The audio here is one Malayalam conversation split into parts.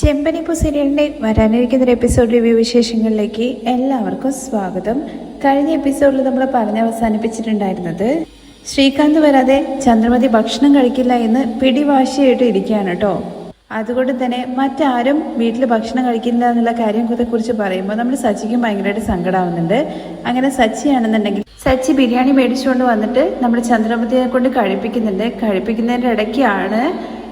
ചെമ്പനിപ്പൂ സീരിയലിന്റെ വരാനിരിക്കുന്ന ഒരു എപ്പിസോഡ് റിവ്യൂ വിശേഷങ്ങളിലേക്ക് എല്ലാവർക്കും സ്വാഗതം. കഴിഞ്ഞ എപ്പിസോഡിൽ നമ്മൾ പറഞ്ഞ് അവസാനിപ്പിച്ചിട്ടുണ്ടായിരുന്നത് ശ്രീകാന്ത് വരാതെ ചന്ദ്രമതി ഭക്ഷണം കഴിക്കില്ല എന്ന് പിടിവാശിയായിട്ട് ഇരിക്കുകയാണ് കേട്ടോ. അതുകൊണ്ട് തന്നെ മറ്റാരും വീട്ടിൽ ഭക്ഷണം കഴിക്കില്ല എന്നുള്ള കാര്യത്തെക്കുറിച്ച് പറയുമ്പോൾ നമ്മൾ സച്ചിക്കും ഭയങ്കരമായിട്ട് സങ്കടമാവുന്നുണ്ട് അങ്ങനെ സച്ചിയാണെന്നുണ്ടെങ്കിൽ സച്ചി ബിരിയാണി മേടിച്ചുകൊണ്ട് വന്നിട്ട് നമ്മൾ ചന്ദ്രമതിയെ കൊണ്ട് കഴിപ്പിക്കുന്നുണ്ട്. കഴിപ്പിക്കുന്നതിന്റെ ഇടയ്ക്കാണ്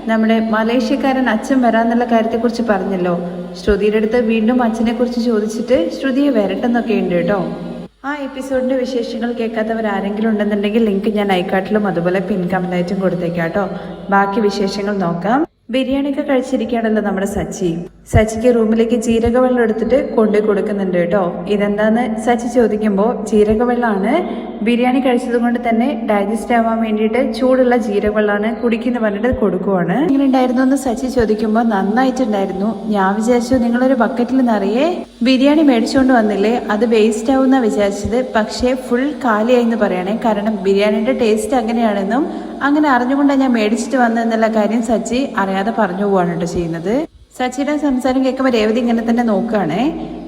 നമ്മുടെ മലേഷ്യക്കാരൻ അച്ഛൻ വരാന്നുള്ള കാര്യത്തെക്കുറിച്ച് പറഞ്ഞല്ലോ. ശ്രുതിയുടെ അടുത്ത് വീണ്ടും അച്ഛനെ കുറിച്ച് ചോദിച്ചിട്ട് ശ്രുതിയെ വരട്ടെന്നൊക്കെ ഉണ്ട് കേട്ടോ. ആ എപ്പിസോഡിന്റെ വിശേഷങ്ങൾ കേൾക്കാത്തവർ ആരെങ്കിലും ഉണ്ടെന്നുണ്ടെങ്കിൽ ലിങ്ക് ഞാൻ ഐക്കാട്ടിലും അതുപോലെ പിൻ കമന്റായിട്ടും കൊടുത്തേക്കാം ബാക്കി വിശേഷങ്ങൾ നോക്കാം. ബിരിയാണിയൊക്കെ കഴിച്ചിരിക്കുകയാണല്ലോ നമ്മുടെ സച്ചി. സച്ചിക്ക് റൂമിലേക്ക് ജീരകവെള്ളം എടുത്തിട്ട് കൊണ്ടു കൊടുക്കുന്നുണ്ട് കേട്ടോ. ഇതെന്താന്ന് സച്ചി ചോദിക്കുമ്പോൾ ജീരകവെള്ളമാണ് ബിരിയാണി കഴിച്ചത് കൊണ്ട് തന്നെ ഡൈജസ്റ്റ് ആവാൻ വേണ്ടിയിട്ട് ചൂടുള്ള ജീരകവെള്ളമാണ് കുടിക്കുന്ന പറഞ്ഞിട്ട് കൊടുക്കുവാണ്. ഇങ്ങനെ ഉണ്ടായിരുന്നു എന്ന് സച്ചി ചോദിക്കുമ്പോൾ നന്നായിട്ടുണ്ടായിരുന്നു. ഞാൻ വിചാരിച്ചു നിങ്ങളൊരു ബക്കറ്റിൽ നിറയെ ബിരിയാണി മേടിച്ചുകൊണ്ട് വന്നില്ലേ അത് വേസ്റ്റ് ആവുന്ന വിചാരിച്ചത്. പക്ഷേ ഫുൾ കാലിയായി എന്ന് പറയണേ. കാരണം ബിരിയാണിയുടെ ടേസ്റ്റ് അങ്ങനെയാണെന്നും അങ്ങനെ അറിഞ്ഞുകൊണ്ടാണ് ഞാൻ മേടിച്ചിട്ട് വന്നതെന്നുള്ള കാര്യം സച്ചി അറിയാതെ പറഞ്ഞു പോവാണ് കേട്ടോ ചെയ്യുന്നത്. സച്ചിയുടെ സംസാരം കേൾക്കുമ്പോൾ രേവതി ഇങ്ങനെ തന്നെ നോക്കുകയാണേ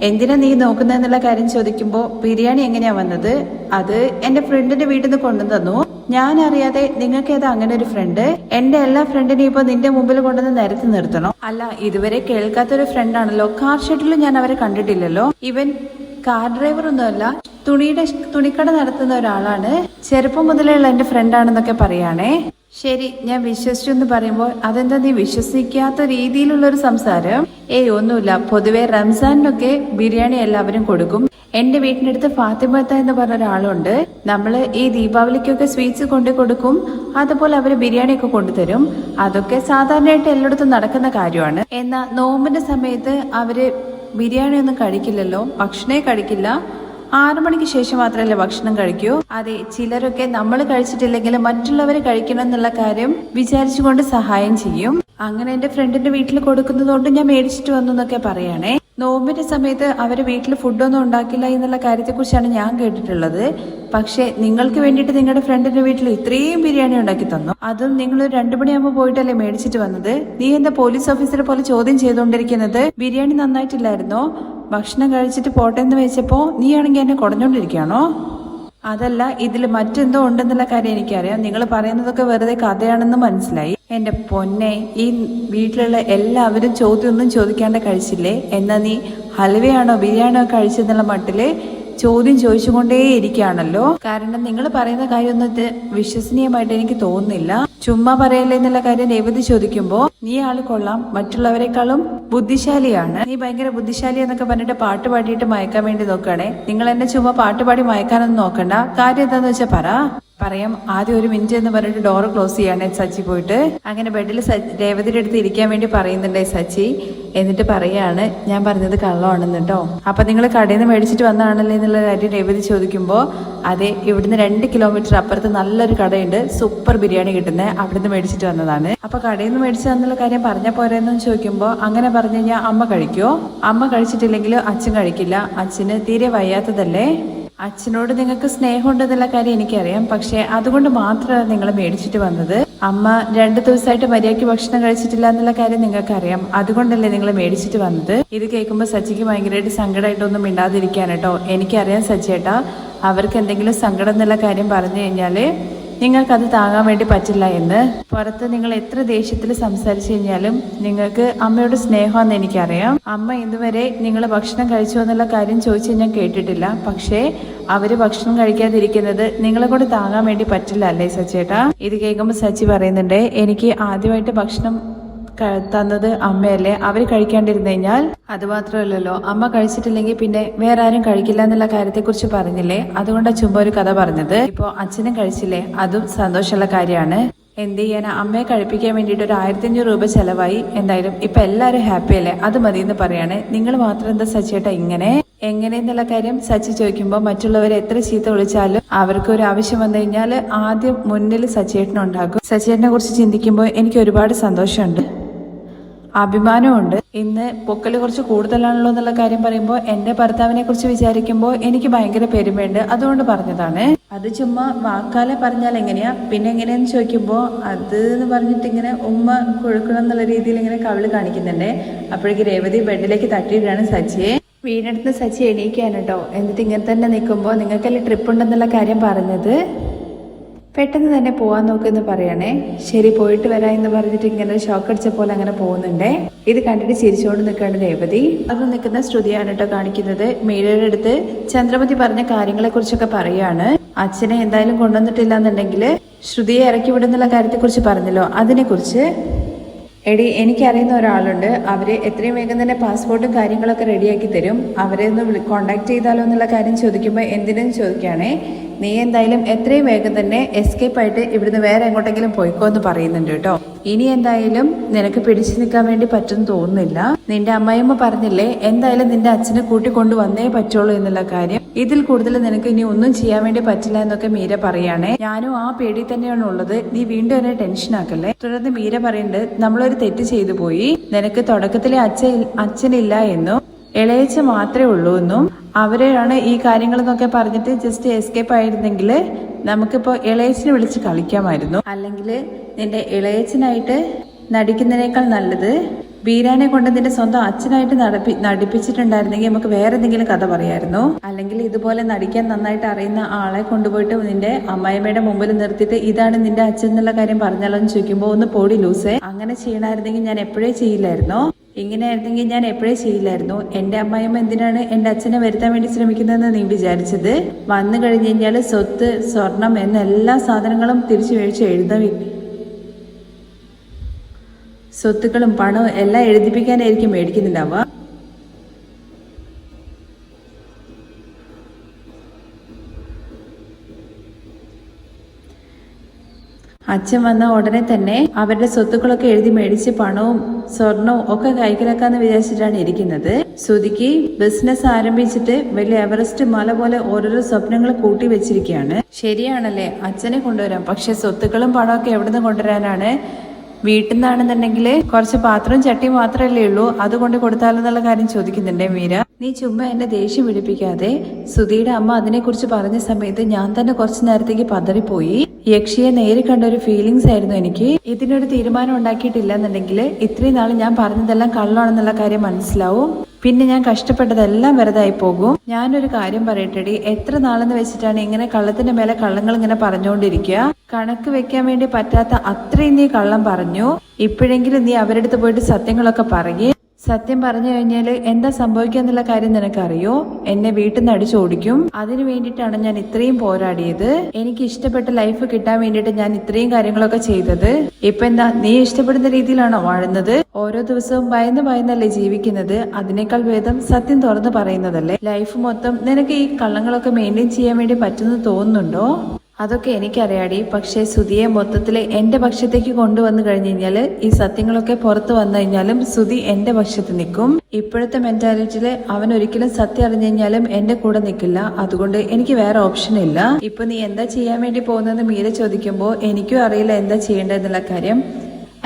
എന്തിനാ നീ നോക്കുന്നതെന്നുള്ള കാര്യം ചോദിക്കുമ്പോൾ ബിരിയാണി എങ്ങനെയാ വന്നത്? അത് എന്റെ ഫ്രണ്ടിന്റെ വീട്ടിൽ നിന്ന് കൊണ്ടു തന്നു. ഞാൻ അറിയാതെ നിങ്ങൾക്ക് ഏതാ അങ്ങനെ ഒരു ഫ്രണ്ട്? എന്റെ എല്ലാ ഫ്രണ്ടിനെയും ഇപ്പൊ നിന്റെ മുമ്പിൽ കൊണ്ടുവന്ന് നിരത്തി നിർത്തണം? അല്ല ഇതുവരെ കേൾക്കാത്ത കേൾക്കാത്തൊരു ഫ്രണ്ടാണല്ലോ. കാർ ഷെഡിലും ഞാൻ അവരെ കണ്ടിട്ടില്ലല്ലോ. ഇവൻ കാർ ഡ്രൈവർ ഒന്നുമല്ല തുണിയുടെ തുണിക്കട നടത്തുന്ന ഒരാളാണ്. ചെറുപ്പം മുതലുള്ള എന്റെ ഫ്രണ്ടാണെന്നൊക്കെ പറയാണേ. ശരി ഞാൻ വിശ്വസിച്ചു എന്ന് പറയുമ്പോൾ അതെന്താ നീ വിശ്വസിക്കാത്ത രീതിയിലുള്ള ഒരു സംസാരം? ഏയ് ഒന്നുമില്ല. പൊതുവെ റംസാനിനൊക്കെ ബിരിയാണി എല്ലാവരും കൊടുക്കും. എന്റെ വീട്ടിനടുത്ത് ഫാത്തിമത്ത എന്ന് പറഞ്ഞ ഒരാളുണ്ട്. നമ്മൾ ഈ ദീപാവലിക്കൊക്കെ സ്വീറ്റ്സ് കൊണ്ടു കൊടുക്കും. അതുപോലെ അവർ ബിരിയാണി ഒക്കെ കൊണ്ടുതരും. അതൊക്കെ സാധാരണയായിട്ട് എല്ലായിടത്തും നടക്കുന്ന കാര്യമാണ്. എന്നാൽ നോമ്പിന്റെ സമയത്ത് അവർ ബിരിയാണി ഒന്നും കഴിക്കില്ലല്ലോ? ഭക്ഷണേ കഴിക്കില്ല? ആറു മണിക്ക് ശേഷം മാത്രമല്ലേ ഭക്ഷണം കഴിക്കൂ? അതെ ചിലരൊക്കെ നമ്മൾ കഴിച്ചിട്ടില്ലെങ്കിൽ മറ്റുള്ളവർ കഴിക്കണം എന്നുള്ള കാര്യം വിചാരിച്ചുകൊണ്ട് സഹായം ചെയ്യും. അങ്ങനെ എന്റെ ഫ്രണ്ടിന്റെ വീട്ടിൽ കൊടുക്കുന്നതുകൊണ്ട് ഞാൻ മേടിച്ചിട്ട് വന്നു എന്നൊക്കെ പറയണേ. നോമ്പിന്റെ സമയത്ത് അവർ വീട്ടിൽ ഫുഡൊന്നും ഉണ്ടാക്കില്ല എന്നുള്ള കാര്യത്തെക്കുറിച്ചാണ് ഞാൻ കേട്ടിട്ടുള്ളത്. പക്ഷേ നിങ്ങൾക്ക് വേണ്ടിയിട്ട് നിങ്ങളുടെ ഫ്രണ്ടിന്റെ വീട്ടിൽ ഇത്രയും ബിരിയാണി ഉണ്ടാക്കി തന്നു. അതും നിങ്ങൾ രണ്ടു മണിയാകുമ്പോൾ പോയിട്ടല്ലേ മേടിച്ചിട്ട് വന്നത്? നീ എന്താ പോലീസ് ഓഫീസറെ പോലെ ചോദ്യം ചെയ്തുകൊണ്ടിരിക്കുന്നത്? ബിരിയാണി നന്നായിട്ടില്ലായിരുന്നോ? ഭക്ഷണം കഴിച്ചിട്ട് പോട്ടെ എന്ന് വെച്ചപ്പോ നീ ആണെങ്കിൽ എന്നെ കുടഞ്ഞോണ്ടിരിക്കുകയാണോ? അതല്ല ഇതിൽ മറ്റെന്തോ ഉണ്ടെന്നുള്ള കാര്യം എനിക്കറിയാം. നിങ്ങൾ പറയുന്നതൊക്കെ വെറുതെ കഥയാണെന്ന് മനസ്സിലായി. എന്റെ പൊന്നെ ഈ വീട്ടിലുള്ള എല്ലാവരും ചോദ്യമൊന്നും ചോദിക്കാണ്ട് കഴിച്ചില്ലേ? എന്നാ നീ ഹൽവയാണോ ബിരിയാണിയോ കഴിച്ചെന്നുള്ള മട്ടിൽ ചോദ്യം ചോദിച്ചുകൊണ്ടേ ഇരിക്കുകയാണല്ലോ കാരണം നിങ്ങൾ പറയുന്ന കാര്യമൊന്നും വിശ്വസനീയമായിട്ട് എനിക്ക് തോന്നുന്നില്ല. ചുമ്മാ പറയല്ലേ എന്നുള്ള കാര്യം രേവതി ചോദിക്കുമ്പോ നീ ആൾ കൊള്ളാം. മറ്റുള്ളവരെക്കാളും ബുദ്ധിശാലിയാണ്. നീ ഭയങ്കര ബുദ്ധിശാലി എന്നൊക്കെ പറഞ്ഞിട്ട് പാട്ട് പാടിയിട്ട് മയക്കാൻ വേണ്ടി നോക്കുകയാണെ. നിങ്ങൾ എന്നെ ചുമ്മാ പാട്ട് പാടി മയക്കാനൊന്നും നോക്കണ്ട. കാര്യം എന്താന്ന് വെച്ചാ പറ. പറയാം ആദ്യം ഒരു മിനിറ്റ് എന്ന് പറഞ്ഞിട്ട് ഡോറ് ക്ലോസ് ചെയ്യാണ് സച്ചി പോയിട്ട്. അങ്ങനെ ബെഡിൽ രേവതിയുടെ അടുത്ത് ഇരിക്കാൻ വേണ്ടി പറയുന്നുണ്ടേ സച്ചി. എന്നിട്ട് പറയാണ് ഞാൻ പറഞ്ഞത് കള്ളമാണെന്ന് കേട്ടോ അപ്പൊ നിങ്ങൾ കടയിൽ നിന്ന് മേടിച്ചിട്ട് വന്നതാണല്ലേ എന്നുള്ള കാര്യം രേവതി ചോദിക്കുമ്പോൾ അതെ ഇവിടുന്ന് രണ്ട് കിലോമീറ്റർ അപ്പുറത്ത് നല്ലൊരു കടയുണ്ട് സൂപ്പർ ബിരിയാണി കിട്ടുന്നത് അവിടുന്ന് മേടിച്ചിട്ട് വന്നതാണ്. അപ്പൊ കടയിൽ നിന്ന് മേടിച്ചു തന്നുള്ള കാര്യം പറഞ്ഞ പോരെന്ന് ചോദിക്കുമ്പോൾ അങ്ങനെ പറഞ്ഞു കഴിഞ്ഞാൽ അമ്മ കഴിക്കുമോ അമ്മ കഴിച്ചിട്ടില്ലെങ്കിൽ അച്ഛൻ കഴിക്കില്ല. അച്ഛന് തീരെ വയ്യാത്തതല്ലേ? അച്ഛനോട് നിങ്ങൾക്ക് സ്നേഹമുണ്ടെന്നുള്ള കാര്യം എനിക്കറിയാം. പക്ഷെ അതുകൊണ്ട് മാത്രമാണ് നിങ്ങൾ മേടിച്ചിട്ട് വന്നത്. അമ്മ രണ്ട് ദിവസമായിട്ട് മര്യാദയ്ക്ക് ഭക്ഷണം കഴിച്ചിട്ടില്ല എന്നുള്ള കാര്യം നിങ്ങൾക്കറിയാം. അതുകൊണ്ടല്ലേ നിങ്ങൾ മേടിച്ചിട്ട് വന്നത്? ഇത് കേൾക്കുമ്പോൾ സച്ചിക്ക് ഭയങ്കരമായിട്ട് സങ്കടമായിട്ടൊന്നും മിണ്ടാതിരിക്കാൻ എനിക്കറിയാം സച്ചേട്ടാ അവർക്ക് എന്തെങ്കിലും സങ്കടം എന്നുള്ള കാര്യം പറഞ്ഞു കഴിഞ്ഞാൽ നിങ്ങൾക്കത് താങ്ങാൻ വേണ്ടി പറ്റില്ല എന്ന്. പുറത്ത് നിങ്ങൾ എത്ര ദേഷ്യത്തിൽ സംസാരിച്ചു കഴിഞ്ഞാലും നിങ്ങൾക്ക് അമ്മയുടെ സ്നേഹമാണെന്ന് എനിക്കറിയാം. അമ്മ ഇതുവരെ നിങ്ങൾ ഭക്ഷണം കഴിച്ചു എന്നുള്ള കാര്യം ചോദിച്ചു ഞാൻ കേട്ടിട്ടില്ല. പക്ഷേ അവർ ഭക്ഷണം കഴിക്കാതിരിക്കുന്നത് നിങ്ങളെ കൂടെ താങ്ങാൻ വേണ്ടി പറ്റില്ല അല്ലേ സച്ചേട്ടാ? ഇത് കേൾക്കുമ്പോൾ സച്ചി പറയുന്നുണ്ട് എനിക്ക് ആദ്യമായിട്ട് ഭക്ഷണം തന്നത് അമ്മയല്ലേ? അവർ കഴിക്കാണ്ടിരുന്നു കഴിഞ്ഞാൽ അത് മാത്രമല്ലല്ലോ അമ്മ കഴിച്ചിട്ടില്ലെങ്കിൽ പിന്നെ വേറെ ആരും കഴിക്കില്ല എന്നുള്ള കാര്യത്തെക്കുറിച്ച് പറഞ്ഞില്ലേ? അതുകൊണ്ട് ചുമ്പ ഒരു കഥ പറഞ്ഞത്. ഇപ്പോ അച്ഛനും കഴിച്ചില്ലേ? അതും സന്തോഷമുള്ള കാര്യമാണ്. എന്ത് ചെയ്യാനാ? അമ്മയെ കഴിപ്പിക്കാൻ വേണ്ടിയിട്ട് ഒരു ആയിരത്തി അഞ്ഞൂറ് രൂപ ചെലവായി. എന്തായാലും ഇപ്പൊ എല്ലാവരും ഹാപ്പി അല്ലേ? അത് മതി എന്ന് പറയാണ്. നിങ്ങൾ മാത്രം എന്താ സച്ചിയേട്ടാ ഇങ്ങനെ? എങ്ങനെയെന്നുള്ള കാര്യം സച്ചി ചോദിക്കുമ്പോൾ മറ്റുള്ളവരെ എത്ര ചീത്ത വിളിച്ചാലും അവർക്ക് ഒരു ആവശ്യം വന്നു കഴിഞ്ഞാൽ ആദ്യം മുന്നിൽ സച്ചേട്ടനുണ്ടാകും സച്ചേട്ടനെ കുറിച്ച് ചിന്തിക്കുമ്പോൾ എനിക്ക് ഒരുപാട് സന്തോഷമുണ്ട്. അഭിമാനമുണ്ട് ഇന്ന് പൊക്കൽ കുറച്ച് കൂടുതലാണല്ലോ എന്നുള്ള കാര്യം പറയുമ്പോൾ എന്റെ ഭർത്താവിനെ കുറിച്ച് വിചാരിക്കുമ്പോൾ എനിക്ക് ഭയങ്കര പെരുമയുണ്ട്. അതുകൊണ്ട് പറഞ്ഞതാണ്. അത് ചുമ്മാ വാക്കാലെ പറഞ്ഞാൽ എങ്ങനെയാ? പിന്നെ എങ്ങനെയാന്ന് ചോദിക്കുമ്പോൾ അത് എന്ന് പറഞ്ഞിട്ട് ഇങ്ങനെ ഉമ്മ കൊഴുക്കണം എന്നുള്ള രീതിയിൽ ഇങ്ങനെ കവിൾ കാണിക്കുന്നുണ്ട്. അപ്പോഴേക്ക് രേവതി ബെഡിലേക്ക് തട്ടിയിട്ടാണ് സച്ചിയെ. വീടിനടുത്ത് സച്ചി എണീക്കാനുണ്ടോ എന്നിട്ട് ഇങ്ങനെ തന്നെ നിൽക്കുമ്പോൾ നിങ്ങൾക്കല്ലേ ട്രിപ്പ് ഉണ്ടെന്നുള്ള കാര്യം പറഞ്ഞത്? പെട്ടെന്ന് തന്നെ പോവാൻ നോക്കുമെന്ന് പറയണേ. ശരി പോയിട്ട് വരാം എന്ന് പറഞ്ഞിട്ട് ഇങ്ങനെ ഷോക്ക് അടിച്ച പോലെ അങ്ങനെ പോകുന്നുണ്ടേ. ഇത് കണ്ടിട്ട് ചിരിച്ചോണ്ട് നിൽക്കുകയാണ് രേവതി. അത് നിൽക്കുന്ന ശ്രുതിയാണ് കേട്ടോ കാണിക്കുന്നത്. മീരയുടെ അടുത്ത് ചന്ദ്രമതി പറഞ്ഞ കാര്യങ്ങളെ കുറിച്ചൊക്കെ പറയാണ്. അച്ഛനെ എന്തായാലും കൊണ്ടുവന്നിട്ടില്ല എന്നുണ്ടെങ്കിൽ ശ്രുതിയെ ഇറക്കി വിടുന്നുള്ള കാര്യത്തെക്കുറിച്ച് പറഞ്ഞല്ലോ. അതിനെക്കുറിച്ച് എടി എനിക്കറിയുന്ന ഒരാളുണ്ട്. അവർ എത്രയും വേഗം തന്നെ പാസ്പോർട്ടും കാര്യങ്ങളൊക്കെ റെഡിയാക്കി തരും. അവരെ ഒന്ന് കോണ്ടാക്ട് ചെയ്താലോ എന്നുള്ള കാര്യം ചോദിക്കുമ്പോൾ എന്തിനും ചോദിക്കുകയാണേ. നീ എന്തായാലും എത്രയും വേഗം തന്നെ എസ്കേപ്പ് ആയിട്ട് ഇവിടുന്ന് വേറെ എങ്ങോട്ടെങ്കിലും പോയിക്കോ എന്ന് പറയുന്നുണ്ട് കേട്ടോ. ഇനി എന്തായാലും നിനക്ക് പിടിച്ചു നിൽക്കാൻ വേണ്ടി പറ്റും തോന്നുന്നില്ല. നിന്റെ അമ്മയമ്മ പറഞ്ഞില്ലേ എന്തായാലും നിന്റെ അച്ഛനെ കൂട്ടിക്കൊണ്ടു വന്നേ പറ്റുള്ളൂ എന്നുള്ള കാര്യം. ഇതിൽ കൂടുതൽ നിനക്ക് ഇനി ഒന്നും ചെയ്യാൻ വേണ്ടി പറ്റില്ല എന്നൊക്കെ മീര പറയുകയാണേ ഞാനും ആ പേടി തന്നെയാണ് ഉള്ളത്. നീ വീണ്ടും എന്നെ ടെൻഷൻ ആക്കല്ലേ? തുടർന്ന് മീര പറയുന്നുണ്ട് നമ്മളൊരു തെറ്റ് ചെയ്തു പോയി. നിനക്ക് തുടക്കത്തിലെ അച്ഛൻ അച്ഛനില്ല എന്നും ഇളയച്ച മാത്രമേ ഉള്ളൂ എന്നും. അവരെയാണ് ഈ കാര്യങ്ങളെന്നൊക്കെ പറഞ്ഞിട്ട് ജസ്റ്റ് എസ്കേപ്പ് ആയിരുന്നെങ്കിൽ നമുക്കിപ്പോ ഇളയച്ചിനെ വിളിച്ച് കളിക്കാമായിരുന്നു. അല്ലെങ്കിൽ നിന്റെ ഇളയച്ചനായിട്ട് നടിക്കുന്നതിനേക്കാൾ നല്ലത് ബീരാനെ കൊണ്ട് നിന്റെ സ്വന്തം അച്ഛനായിട്ട് നടപ്പി നടിപ്പിച്ചിട്ടുണ്ടായിരുന്നെങ്കിൽ നമുക്ക് വേറെ എന്തെങ്കിലും കഥ പറയായിരുന്നു. അല്ലെങ്കിൽ ഇതുപോലെ നടിക്കാൻ നന്നായിട്ട് അറിയുന്ന ആളെ കൊണ്ടുപോയിട്ട് നിന്റെ അമ്മായിമ്മയുടെ മുമ്പിൽ നിർത്തിയിട്ട് ഇതാണ് നിന്റെ അച്ഛൻ എന്നുള്ള കാര്യം പറഞ്ഞാലോ എന്ന് ചോദിക്കുമ്പോൾ ഒന്ന് പോടി ലൂസേ. അങ്ങനെ ചെയ്യണമായിരുന്നെങ്കിൽ ഞാൻ എപ്പോഴേ ചെയ്യില്ലായിരുന്നു. ഇങ്ങനെ ആയിരുന്നെങ്കിൽ ഞാൻ എപ്പോഴേ ചെയ്യില്ലായിരുന്നു. എന്റെ അമ്മായിമ്മ എന്തിനാണ് എന്റെ അച്ഛനെ വരുത്താൻ വേണ്ടി ശ്രമിക്കുന്നതെന്ന് നീ വിചാരിച്ചത്? വന്നു കഴിഞ്ഞു കഴിഞ്ഞാൽ സ്വത്ത് സ്വർണം എന്ന എല്ലാ സാധനങ്ങളും തിരിച്ചു മേടിച്ച് എഴുതാൻ സ്വത്തുക്കളും പണവും എല്ലാം എഴുതിപ്പിക്കാനായിരിക്കും മേടിക്കുന്നുണ്ടാവുക അച്ഛൻ വന്ന ഉടനെ തന്നെ അവരുടെ സ്വത്തുക്കളൊക്കെ എഴുതി മേടിച്ച് പണവും സ്വർണവും ഒക്കെ കൈക്കലാക്കാന്ന് വിചാരിച്ചിട്ടാണ് ഇരിക്കുന്നത്. ശ്രുതിക്ക് ബിസിനസ് ആരംഭിച്ചിട്ട് വലിയ എവറസ്റ്റ് മല പോലെ ഓരോരോ സ്വപ്നങ്ങൾ കൂട്ടി വെച്ചിരിക്കുകയാണ്. ശരിയാണല്ലേ? അച്ഛനെ കൊണ്ടുവരാം. പക്ഷെ സ്വത്തുക്കളും പണമൊക്കെ എവിടുന്ന് കൊണ്ടുവരാനാണ്? വീട്ടിൽ നിന്നാണെന്നുണ്ടെങ്കിൽ കുറച്ച് പാത്രവും ചട്ടിയും മാത്രമല്ലേ ഉള്ളൂ. അതുകൊണ്ട് കൊടുത്താലോ കൊടുത്താലെന്നുള്ള കാര്യം ചോദിക്കുന്നുണ്ടേ മീര. നീ ചുമ്മാ എന്നെ ദേഷ്യം പിടിപ്പിക്കാതെ സുധിയുടെ അമ്മ അതിനെക്കുറിച്ച് പറഞ്ഞ സമയത്ത് ഞാൻ തന്നെ കുറച്ചു നേരത്തേക്ക് പതറിപ്പോയി. യക്ഷിയെ നേരി കണ്ട ഒരു ഫീലിങ്സ് ആയിരുന്നു എനിക്ക്. ഇതിനൊരു തീരുമാനം ഉണ്ടാക്കിയിട്ടില്ല എന്നുണ്ടെങ്കിൽ ഇത്രയും നാൾ ഞാൻ പറഞ്ഞതെല്ലാം കള്ളാണെന്നുള്ള കാര്യം മനസ്സിലാവും. പിന്നെ ഞാൻ കഷ്ടപ്പെട്ടതെല്ലാം വെറുതായി പോകും. ഞാനൊരു കാര്യം പറയട്ടെടി. എത്ര നാളെന്ന് വെച്ചിട്ടാണ് ഇങ്ങനെ കള്ളത്തിന്റെ മേലെ കള്ളങ്ങൾ ഇങ്ങനെ പറഞ്ഞുകൊണ്ടിരിക്കുക? കണക്ക് വെക്കാൻ വേണ്ടി പറ്റാത്ത അത്രയും നീ കള്ളം പറഞ്ഞു. ഇപ്പോഴെങ്കിലും നീ അവരടുത്ത് പോയിട്ട് സത്യങ്ങളൊക്കെ പറയേ. സത്യം പറഞ്ഞു കഴിഞ്ഞാൽ എന്താ സംഭവിക്കുക എന്നുള്ള കാര്യം നിനക്കറിയോ? എന്നെ വീട്ടിൽ നിന്ന് അടിച്ചോടിക്കും അതിനു വേണ്ടിയിട്ടാണ് ഞാൻ ഇത്രയും പോരാടിയത്. എനിക്ക് ഇഷ്ടപ്പെട്ട ലൈഫ് കിട്ടാൻ വേണ്ടിയിട്ട് ഞാൻ ഇത്രയും കാര്യങ്ങളൊക്കെ ചെയ്തത്. ഇപ്പൊ എന്താ നീ ഇഷ്ടപ്പെടുന്ന രീതിയിലാണോ വാഴുന്നത്? ഓരോ ദിവസവും ഭയന്ന് ഭയന്നല്ലേ ജീവിക്കുന്നത്? അതിനേക്കാൾ ഭേദം സത്യം തുറന്നു പറയുന്നതല്ലേ? ലൈഫ് മൊത്തം നിനക്ക് ഈ കള്ളങ്ങളൊക്കെ മെയിന്റെയിൻ ചെയ്യാൻ വേണ്ടി പറ്റുമെന്ന് തോന്നുന്നുണ്ടോ? അതൊക്കെ എനിക്കറിയാടി. പക്ഷേ സുധിയെ മൊത്തത്തിൽ എന്റെ പക്ഷത്തേക്ക് കൊണ്ടുവന്നു കഴിഞ്ഞു കഴിഞ്ഞാൽ ഈ സത്യങ്ങളൊക്കെ പുറത്തു വന്നു കഴിഞ്ഞാലും സുധി എന്റെ പക്ഷത്ത് നിൽക്കും ഇപ്പോഴത്തെ മെന്റാലിറ്റിയിൽ അവൻ ഒരിക്കലും സത്യം അറിഞ്ഞു കഴിഞ്ഞാലും എന്റെ കൂടെ നിൽക്കില്ല അതുകൊണ്ട് എനിക്ക് വേറെ ഓപ്ഷൻ ഇല്ല. ഇപ്പൊ നീ എന്താ ചെയ്യാൻ വേണ്ടി പോകുന്നതെന്ന് മീര ചോദിക്കുമ്പോൾ എനിക്കും അറിയില്ല എന്താ ചെയ്യേണ്ടതെന്നുള്ള കാര്യം.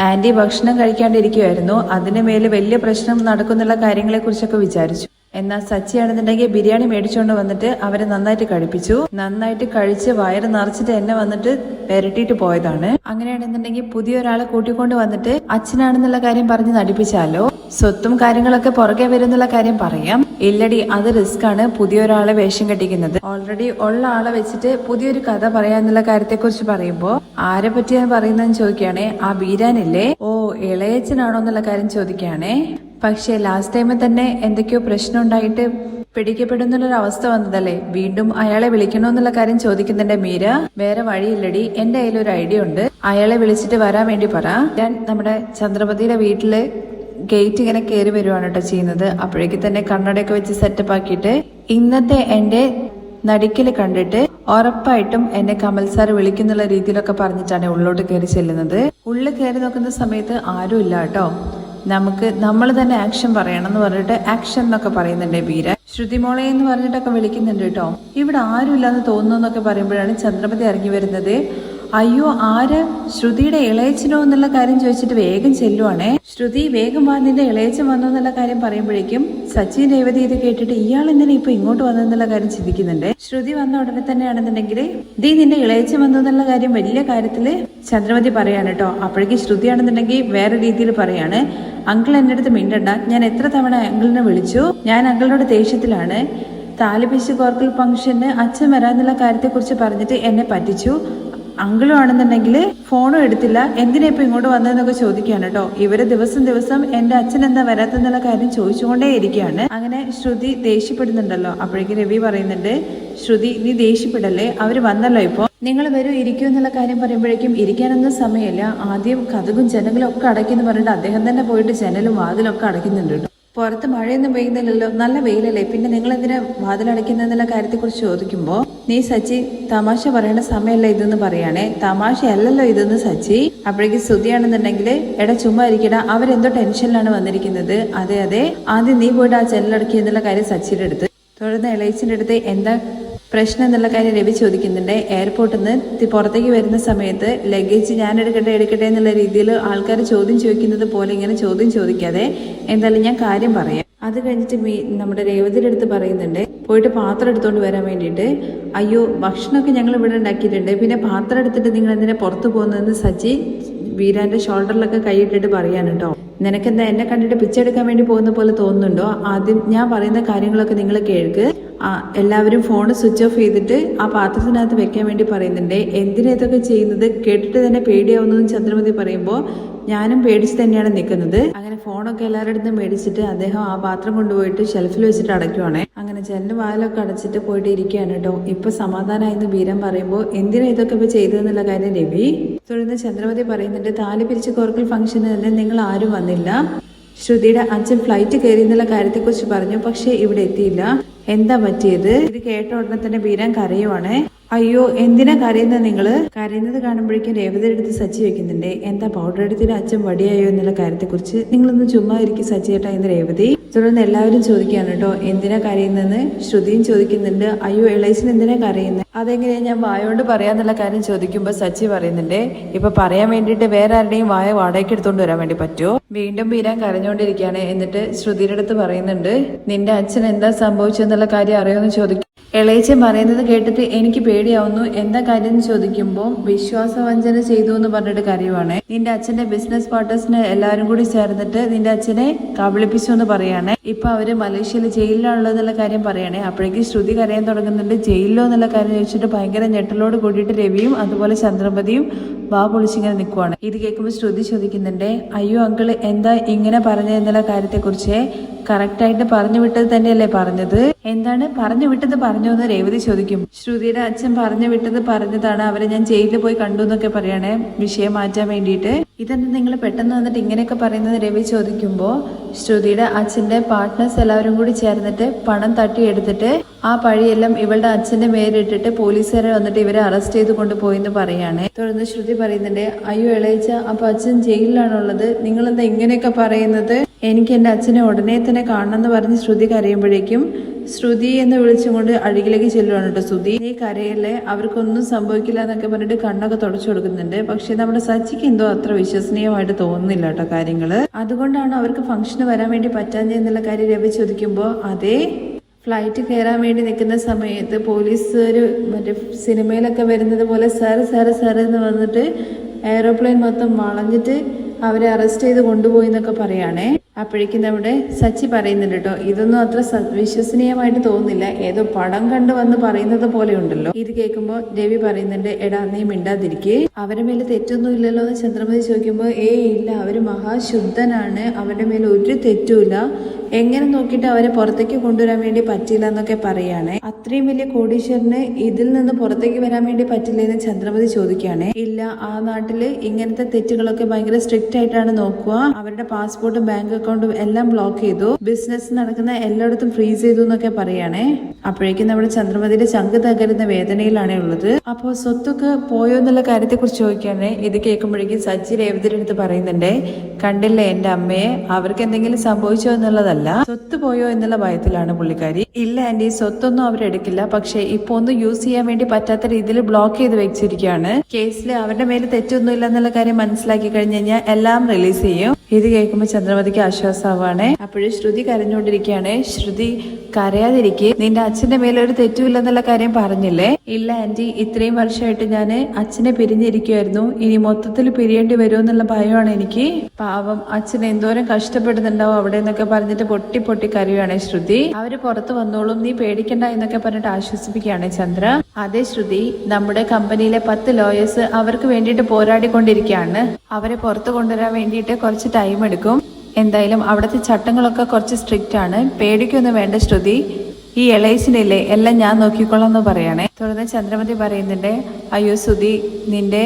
ആന്റി ഭക്ഷണം കഴിക്കാണ്ടിരിക്കുമായിരുന്നു അതിന് മേലെ വലിയ പ്രശ്നം നടക്കുന്നുള്ള കാര്യങ്ങളെക്കുറിച്ചൊക്കെ വിചാരിച്ചു. എന്നാൽ സച്ചിയാണെന്നുണ്ടെങ്കിൽ ബിരിയാണി മേടിച്ചുകൊണ്ട് വന്നിട്ട് അവരെ നന്നായിട്ട് കഴിപ്പിച്ചു. നന്നായിട്ട് കഴിച്ച് വയറ് നിറച്ചിട്ട് എന്നെ വന്നിട്ട് പെരട്ടിയിട്ട് പോയതാണ്. അങ്ങനെയാണെന്നുണ്ടെങ്കിൽ പുതിയ ഒരാളെ കൂട്ടിക്കൊണ്ട് വന്നിട്ട് അച്ഛനാണെന്നുള്ള കാര്യം പറഞ്ഞ് നടിപ്പിച്ചാലോ? സ്വത്തും കാര്യങ്ങളൊക്കെ പുറകെ വരുന്നുള്ള കാര്യം പറയാം. ഇല്ലടി അത് റിസ്ക് ആണ് പുതിയ ഒരാളെ വേഷം കെട്ടിക്കുന്നത്. ഓൾറെഡി ഉള്ള ആളെ വെച്ചിട്ട് പുതിയൊരു കഥ പറയാന്നുള്ള കാര്യത്തെ കുറിച്ച് പറയുമ്പോ ആരെ പറ്റിയാണ് പറയുന്നതെന്ന് ചോദിക്കുകയാണേ ആ ബീരാനില്ലേ? ഓ ഇളയച്ചനാണോ എന്നുള്ള കാര്യം ചോദിക്കുകയാണേ. പക്ഷേ ലാസ്റ്റ് ടൈമിൽ തന്നെ എന്തൊക്കെയോ പ്രശ്നം ഉണ്ടായിട്ട് പിടിക്കപ്പെടുന്നുള്ളൊരു അവസ്ഥ വന്നതല്ലേ? വീണ്ടും അയാളെ വിളിക്കണോന്നുള്ള കാര്യം ചോദിക്കുന്നുണ്ട് മീര വേറെ വഴിയില്ലടി എന്റെ കയ്യിൽ ഒരു ഐഡിയ ഉണ്ട്. അയാളെ വിളിച്ചിട്ട് വരാൻ വേണ്ടി പറ. ഞാൻ നമ്മുടെ ചന്ദ്രപതിയുടെ വീട്ടിൽ ഗേറ്റ് ഇങ്ങനെ കയറി വരുവാണ് കേട്ടോ ചെയ്യുന്നത്. അപ്പോഴേക്ക് തന്നെ കണ്ണടയൊക്കെ വെച്ച് സെറ്റപ്പ് ആക്കിയിട്ട് ഇന്നത്തെ എന്റെ നടിക്കൽ കണ്ടിട്ട് ഉറപ്പായിട്ടും എന്നെ കമൽ സാർ വിളിക്കുന്നുള്ള രീതിയിലൊക്കെ പറഞ്ഞിട്ടാണ് ഉള്ളോട്ട് കയറി ചെല്ലുന്നത്. ഉള്ളിൽ കയറി നോക്കുന്ന സമയത്ത് ആരും ഇല്ല കേട്ടോ നമുക്ക് നമ്മൾ തന്നെ ആക്ഷൻ പറയണം എന്ന് പറഞ്ഞിട്ട് ആക്ഷൻ എന്നൊക്കെ പറയുന്നുണ്ട് ബീര. ശ്രുതിമോളെ എന്ന് പറഞ്ഞിട്ടൊക്കെ വിളിക്കുന്നുണ്ട് കേട്ടോ. ഇവിടെ ആരുമില്ലാന്ന് തോന്നുന്നു എന്നൊക്കെ പറയുമ്പോഴാണ് ചന്ദ്രമതി ഇറങ്ങി വരുന്നത്. അയ്യോ ആര്? ശ്രുതിയുടെ ഇളയച്ചനോ എന്നുള്ള കാര്യം ചോദിച്ചിട്ട് വേഗം ചെല്ലുവാണേ. ശ്രുതി വേഗം വാ നിന്റെ ഇളയച്ചൻ വന്നു എന്നുള്ള കാര്യം പറയുമ്പോഴേക്കും സച്ചിൻ രേവതി ഇത് കേട്ടിട്ട് ഇയാൾ എന്തിനാ ഇപ്പൊ ഇങ്ങോട്ട് വന്നെന്നുള്ള കാര്യം ചിന്തിക്കുന്നുണ്ട്. ശ്രുതി വന്ന ഉടനെ തന്നെയാണെന്നുണ്ടെങ്കിൽ ദീ നിന്റെ ഇളയച്ചൻ വന്നു എന്നുള്ള കാര്യം വലിയ കാര്യത്തിൽ ചന്ദ്രമതി പറയാണ് കേട്ടോ. അപ്പോഴേക്കും ശ്രുതിയാണെന്നുണ്ടെങ്കിൽ വേറെ രീതിയിൽ പറയാണ്. അങ്കിൾ എന്റെ അടുത്ത് മിണ്ടണ്ട. ഞാൻ എത്ര തവണ അങ്കിളിനെ വിളിച്ചു? ഞാൻ അങ്കിളിനോട് ദേഷ്യത്തിലാണ്. താലിപ്പിച്ച് കോർക്കൽ ഫംഗ്ഷന് അച്ഛൻ വരാന്നുള്ള കാര്യത്തെക്കുറിച്ച് പറഞ്ഞിട്ട് എന്നെ പറ്റിച്ചു. അങ്കിളും ആണെന്നുണ്ടെങ്കിൽ ഫോണും എടുത്തില്ല. എന്തിനാ ഇപ്പൊ ഇങ്ങോട്ട് വന്നതെന്നൊക്കെ ചോദിക്കുകയാണ് കേട്ടോ. ഇവർ ദിവസം ദിവസം എന്റെ അച്ഛൻ എന്താ വരാത്തെന്നുള്ള കാര്യം ചോദിച്ചുകൊണ്ടേ ഇരിക്കുകയാണ്. അങ്ങനെ ശ്രുതി ദേഷ്യപ്പെടുന്നുണ്ടല്ലോ. അപ്പോഴേക്കും രവി പറയുന്നുണ്ട് ശ്രുതി നീ ദേഷ്യപ്പെടല്ലേ? അവർ വന്നല്ലോ ഇപ്പൊ. നിങ്ങൾ വരൂ ഇരിക്കൂ എന്നുള്ള കാര്യം പറയുമ്പോഴേക്കും ഇരിക്കാനൊന്നും സമയമില്ല. ആദ്യം കഥകും ജനങ്ങളും ഒക്കെ അടയ്ക്കുന്നു പറഞ്ഞിട്ട് അദ്ദേഹം തന്നെ പോയിട്ട് ജനലും വാതിലും ഒക്കെ അടയ്ക്കുന്നുണ്ട്. പുറത്ത് മഴയൊന്നും പെയ്യുന്നില്ലല്ലോ. നല്ല വെയിലല്ലേ. പിന്നെ നിങ്ങൾ എന്തിനാ വാതിലടയ്ക്കുന്നതെന്നുള്ള കാര്യത്തെക്കുറിച്ച് ചോദിക്കുമ്പോൾ നീ സച്ചി തമാശ പറയേണ്ട സമയമല്ല ഇതെന്ന് പറയണേ. തമാശയല്ലല്ലോ ഇതെന്ന് സച്ചി. അപ്പോഴേക്ക് ശ്രുതിയാണെന്നുണ്ടെങ്കിൽ എടാ ചുമ്മാ ഇരിക്കടാ അവരെന്തോ ടെൻഷനിലാണ് വന്നിരിക്കുന്നത്. അതെ അതെ. ആദ്യം നീ പോയിട്ട് ആ ചെല്ലടക്കി എന്നുള്ള കാര്യം സച്ചിയുടെ അടുത്ത്. തുടർന്ന് ഇളയച്ചിന്റെ അടുത്ത് എന്താ പ്രശ്നം എന്നുള്ള കാര്യം രവി ചോദിക്കുന്നുണ്ട്. എയർപോർട്ടിൽ നിന്ന് പുറത്തേക്ക് വരുന്ന സമയത്ത് ലഗേജ് ഞാൻ എടുക്കട്ടെ എടുക്കട്ടെ എന്നുള്ള രീതിയിൽ ആൾക്കാർ ചോദ്യം ചോദിക്കുന്നത് പോലെ ഇങ്ങനെ ചോദ്യം ചോദിക്കാതെ എന്തായാലും ഞാൻ കാര്യം പറയാം. അത് കഴിഞ്ഞിട്ട് മീ- നമ്മുടെ രേവതിയുടെ അടുത്ത് പറയുന്നുണ്ട് പോയിട്ട് പാത്രം എടുത്തുകൊണ്ട് വരാൻ വേണ്ടിയിട്ട്. അയ്യോ ഭക്ഷണമൊക്കെ ഞങ്ങൾ ഇവിടെ ഉണ്ടാക്കിയിട്ടുണ്ട്. പിന്നെ പാത്രം എടുത്തിട്ട് നിങ്ങൾ എന്തിനാ പുറത്ത് പോകുന്നതെന്ന് സജി വീരാന്റെ ഷോൾഡറിലൊക്കെ കൈയിട്ടിട്ട് പറയാണ് കേട്ടോ. നിനക്കെന്താ എന്നെ കണ്ടിട്ട് പിച്ചെടുക്കാൻ വേണ്ടി പോകുന്ന പോലെ തോന്നുന്നുണ്ടോ? ആദ്യം ഞാൻ പറയുന്ന കാര്യങ്ങളൊക്കെ നിങ്ങൾ കേൾക്ക്. എല്ലാവരും ഫോൺ സ്വിച്ച് ഓഫ് ചെയ്തിട്ട് ആ പാത്രത്തിനകത്ത് വെക്കാൻ വേണ്ടി പറയുന്നുണ്ട്. എന്തിനാ ഇതൊക്കെ ചെയ്യുന്നത്? കേട്ടിട്ട് തന്നെ പേടിയാവുന്നതെന്ന് ചന്ദ്രമതി പറയുമ്പോൾ ഞാനും പേടിച്ച് തന്നെയാണ് നിൽക്കുന്നത്. അങ്ങനെ ഫോണൊക്കെ എല്ലാവരുടെ അടുത്തും മേടിച്ചിട്ട് അദ്ദേഹം ആ പാത്രം കൊണ്ടുപോയിട്ട് ഷെൽഫിൽ വെച്ചിട്ട് അടയ്ക്കുവാണേ. അങ്ങനെ ജനലും വാതിലൊക്കെ അടച്ചിട്ട് പോയിട്ട് ഇരിക്കുകയാണ് കേട്ടോ. ഇപ്പൊ സമാധാനമായെന്ന് വീരം പറയുമ്പോൾ എന്തിനാ ഇതൊക്കെ ഇപ്പൊ ചെയ്തതെന്നുള്ള കാര്യം രവി. തുടർന്ന് ചന്ദ്രമതി പറയുന്നുണ്ട് താലി പിരിച്ച് കോർക്കൽ ഫംഗ്ഷന് തന്നെ നിങ്ങൾ ആരും വന്നില്ല. ശ്രുതിയുടെ അച്ഛൻ ഫ്ലൈറ്റ് കയറി എന്നുള്ള കാര്യത്തെക്കുറിച്ച് പറഞ്ഞു പക്ഷേ ഇവിടെ എത്തിയില്ല. എന്താ പറ്റിയത്? ഇത് കേട്ട ഉടനെ തന്നെ ബീരാൻ കരയുവാണ്. അയ്യോ എന്തിനാ കരയുന്നത് നിങ്ങൾ? കരയുന്നത് കാണുമ്പോഴേക്കും രേവതി എടുത്ത് സച്ചി വെക്കുന്നുണ്ട്. എന്താ പൗഡർ എടുത്തിട്ട് അച്ഛൻ വടിയായോ എന്നുള്ള കാര്യത്തെക്കുറിച്ച്? നിങ്ങളൊന്ന് ചുമ്മാ ഇരിക്കും സച്ചിയേട്ടാ എന്ന് രേവതി. തുടർന്ന് എല്ലാവരും ചോദിക്കുകയാണ് കേട്ടോ എന്തിനാ കരയുന്നതെന്ന് ശ്രുതിയും ചോദിക്കുന്നുണ്ട് അയ്യോ ഇളയച്ചൻ എന്തിനാ കരയുന്നത് അതെങ്ങനെയാ ഞാൻ വായോണ്ട് പറയാന്നുള്ള കാര്യം ചോദിക്കുമ്പോൾ സച്ചി പറയുന്നുണ്ട് ഇപ്പൊ പറയാൻ വേണ്ടിട്ട് വേറെ ആരുടെയും വായ വാടകയ്ക്ക് എടുത്തോണ്ട് വരാൻ വേണ്ടി പറ്റുമോ വീണ്ടും വീരാൻ കരഞ്ഞുകൊണ്ടിരിക്കുകയാണ് എന്നിട്ട് ശ്രുതിയുടെ അടുത്ത് പറയുന്നുണ്ട് നിന്റെ അച്ഛൻ എന്താ സംഭവിച്ചെന്നുള്ള കാര്യം അറിയുമെന്ന് ചോദിക്കും ഇളയച്ചൻ പറയുന്നത് കേട്ടിട്ട് എനിക്ക് പേടിയാവുന്നു. എന്താ കാര്യം ചോദിക്കുമ്പോൾ വിശ്വാസവഞ്ചന ചെയ്തു എന്ന് പറഞ്ഞിട്ട് കാര്യമാണ്. നിന്റെ അച്ഛന്റെ ബിസിനസ് പാർട്ട്നേഴ്സിന് എല്ലാവരും കൂടി ചേർന്നിട്ട് നിന്റെ അച്ഛനെ കബളിപ്പിച്ചു എന്ന് പറയാണ്. ഇപ്പൊ അവർ മലേഷ്യയിൽ ജയിലിലാണുള്ളതെന്നുള്ള കാര്യം പറയണേ. അപ്പോഴേക്കും ശ്രുതി കരയാൻ തുടങ്ങുന്നുണ്ട്. ജയിലിലോ എന്നുള്ള കാര്യം ചോദിച്ചിട്ട് ഭയങ്കര ഞെട്ടലോട് കൂടിയിട്ട് രവിയും അതുപോലെ ചന്ദ്രപതിയും വാ പൊളിച്ചിങ്ങനെ നിൽക്കുവാണ് ഇത് കേൾക്കുമ്പോൾ ശ്രുതി ചോദിക്കുന്നുണ്ട് അയ്യോ അങ്കിൾ എന്താ ഇങ്ങനെ പറഞ്ഞെന്നുള്ള കാര്യത്തെക്കുറിച്ച് കറക്റ്റായിട്ട് പറഞ്ഞു വിട്ടത് തന്നെയല്ലേ പറഞ്ഞത്? എന്താണ് പറഞ്ഞു വിട്ടത് പറഞ്ഞു എന്ന് രേവതി ചോദിക്കും. ശ്രുതിയുടെ അച്ഛൻ പറഞ്ഞു വിട്ടത് പറഞ്ഞതാണ്. അവരെ ഞാൻ ജയിലിൽ പോയി കണ്ടു എന്നൊക്കെ പറയണേ. വിഷയം മാറ്റാൻ വേണ്ടിയിട്ട്. ഇതെന്താ നിങ്ങൾ പെട്ടെന്ന് വന്നിട്ട് ഇങ്ങനെയൊക്കെ പറയുന്നത് രവി ചോദിക്കുമ്പോൾ ശ്രുതിയുടെ അച്ഛന്റെ പാർട്ട്നേഴ്സ് എല്ലാവരും കൂടി ചേർന്നിട്ട് പണം തട്ടിയെടുത്തിട്ട് ആ പഴിയെല്ലാം ഇവളുടെ അച്ഛന്റെ മേലിട്ടിട്ട് പോലീസുകാരെ വന്നിട്ട് ഇവരെ അറസ്റ്റ് ചെയ്ത് കൊണ്ടുപോയി എന്ന് പറയാണ്. തുടർന്ന് ശ്രുതി പറയുന്നുണ്ട് അയ്യോ ഇളയിച്ച അപ്പൊ അച്ഛൻ ജയിലിലാണുള്ളത്. നിങ്ങളെന്താ ഇങ്ങനെയൊക്കെ പറയുന്നത്? എനിക്ക് എന്റെ അച്ഛനെ ഉടനെ തന്നെ കാണണം എന്ന് പറഞ്ഞ് ശ്രുതി കരയുമ്പോഴേക്കും ശ്രുതി എന്ന് വിളിച്ചുകൊണ്ട് അഴുകിലേക്ക് ചെല്ലുവാണ് കേട്ടോ ശ്രുതി. നീ കരയല്ലേ അവർക്കൊന്നും സംഭവിക്കില്ല എന്നൊക്കെ പറഞ്ഞിട്ട് കണ്ണൊക്കെ തുടച്ചു കൊടുക്കുന്നുണ്ട്. പക്ഷെ നമ്മുടെ സച്ചിക്ക് എന്തോ അത്ര വിശ്വസനീയമായിട്ട് തോന്നുന്നില്ല കേട്ടോ കാര്യങ്ങൾ അതുകൊണ്ടാണ് അവർക്ക് ഫംഗ്ഷന് വരാൻ വേണ്ടി പറ്റാഞ്ഞ എന്നുള്ള കാര്യം രവി ചോദിക്കുമ്പോൾ അതേ ഫ്ലൈറ്റ് കയറാൻ വേണ്ടി നിൽക്കുന്ന സമയത്ത് പോലീസുകാർ മറ്റേ സിനിമയിലൊക്കെ വരുന്നത് പോലെ സാറ് സാറ് സാറ് എന്ന് വന്നിട്ട് എയറോപ്ലെയിൻ മൊത്തം വളഞ്ഞിട്ട് അവരെ അറസ്റ്റ് ചെയ്ത് കൊണ്ടുപോയി എന്നൊക്കെ പറയാണേ. അപ്പോഴേക്കും നമ്മുടെ സച്ചി പറയുന്നുണ്ട് കേട്ടോ ഇതൊന്നും അത്ര വിശ്വസനീയമായിട്ട് തോന്നുന്നില്ല. ഏതോ പടം കണ്ട് വന്ന് പറയുന്നത് പോലെ ഉണ്ടല്ലോ. ഇത് കേൾക്കുമ്പോൾ രവി പറയുന്നുണ്ട് എടാ നീ മിണ്ടാതിരിക്കേ. അവരുടെ മേലെ തെറ്റൊന്നും ഇല്ലല്ലോ എന്ന് ചന്ദ്രമതി ചോദിക്കുമ്പോൾ ഏ ഇല്ല അവർ മഹാശുദ്ധനാണ്. അവരുടെ മേലെ ഒരു തെറ്റുമില്ല. എങ്ങനെ നോക്കിയിട്ട് അവരെ പുറത്തേക്ക് കൊണ്ടുവരാൻ വേണ്ടി പറ്റില്ല എന്നൊക്കെ പറയാണ്. അത്രയും വലിയ കോടീശ്വരന് ഇതിൽ നിന്ന് പുറത്തേക്ക് വരാൻ വേണ്ടി പറ്റില്ല എന്ന് ചന്ദ്രമതി ചോദിക്കുകയാണ്. ഇല്ല ആ നാട്ടിൽ ഇങ്ങനത്തെ തെറ്റുകളൊക്കെ ഭയങ്കര സ്ട്രിക്റ്റ് ആയിട്ടാണ് നോക്കുക. അവരുടെ പാസ്പോർട്ടും ബാങ്ക് അക്കൗണ്ടും എല്ലാം ബ്ലോക്ക് ചെയ്തു. ബിസിനസ് നടക്കുന്ന എല്ലായിടത്തും ഫ്രീസ് ചെയ്തു എന്നൊക്കെ പറയണേ. അപ്പോഴേക്കും നമ്മുടെ ചന്ദ്രമതിയുടെ ചങ്ക് തകരുന്ന വേദനയിലാണ് ഉള്ളത്. അപ്പോ സ്വത്തൊക്കെ പോയോ എന്നുള്ള കാര്യത്തെ കുറിച്ച് ചോദിക്കാണേ. ഇത് കേൾക്കുമ്പോഴേക്കും സച്ചി രേവതിയുടെ അടുത്ത് പറയുന്നുണ്ട് കണ്ടില്ലേ എന്റെ അമ്മയെ? അവർക്ക് എന്തെങ്കിലും സംഭവിച്ചോ എന്നുള്ളതല്ല. സ്വത്ത് പോയോ എന്നുള്ള ഭയത്തിലാണ് പുള്ളിക്കാരി. ഇല്ല ആന്റി സ്വത്തൊന്നും അവരെടുക്കില്ല പക്ഷെ ഇപ്പൊ ഒന്നും യൂസ് ചെയ്യാൻ വേണ്ടി പറ്റാത്ത രീതിയിൽ ബ്ലോക്ക് ചെയ്ത് വെച്ചിരിക്കുകയാണ്. കേസിൽ അവരുടെ മേലെ തെറ്റൊന്നുമില്ല എന്നുള്ള കാര്യം മനസ്സിലാക്കി കഴിഞ്ഞു കഴിഞ്ഞാൽ എല്ലാം റിലീസ് ചെയ്യും. ഇത് കേൾക്കുമ്പോൾ ചന്ദ്രമതിക്ക് ആശ്വാസമാവാണ്. അപ്പോഴും ശ്രുതി കരഞ്ഞുകൊണ്ടിരിക്കുകയാണ്. ശ്രുതി കരയാതിരിക്കെ. നിന്റെ അച്ഛന്റെ മേലെ ഒരു തെറ്റുമില്ലെന്നുള്ള കാര്യം പറഞ്ഞില്ലേ? ഇല്ല ആന്റി. ഇത്രയും വർഷമായിട്ട് ഞാൻ അച്ഛനെ പിരിഞ്ഞിരിക്കുമായിരുന്നു ഇനി മൊത്തത്തിൽ പിരിയേണ്ടി വരുമെന്നുള്ള ഭയമാണ് എനിക്ക്. പാവം അച്ഛൻ എന്തോരം കഷ്ടപ്പെടുന്നുണ്ടാവും അവിടെ എന്നൊക്കെ പറഞ്ഞിട്ട് പൊട്ടി പൊട്ടി കരയുവാണ് ശ്രുതി. അവർ പുറത്തു വന്നോളും നീ പേടിക്കണ്ട എന്നൊക്കെ പറഞ്ഞിട്ട് ആശ്വസിപ്പിക്കുകയാണ് ചന്ദ്ര. അതെ ശ്രുതി നമ്മുടെ കമ്പനിയിലെ പത്ത് ലോയേഴ്സ് അവർക്ക് വേണ്ടിയിട്ട് പോരാടിക്കൊണ്ടിരിക്കുകയാണ്. അവരെ പുറത്തു കൊണ്ടുവരാൻ വേണ്ടിയിട്ട് കുറച്ച് ടൈം എടുക്കും എന്തായാലും അവിടുത്തെ ചട്ടങ്ങളൊക്കെ കുറച്ച് സ്ട്രിക്റ്റ് ആണ്. പേടിക്കൊന്നും വേണ്ട ശ്രുതി. ഈ എളൈസിനില്ലേ എല്ലാം ഞാൻ നോക്കിക്കൊള്ളാം എന്ന് പറയണേ. തുടർന്ന് ചന്ദ്രമതി പറയുന്നുണ്ട് അയ്യോ സുധി നിന്റെ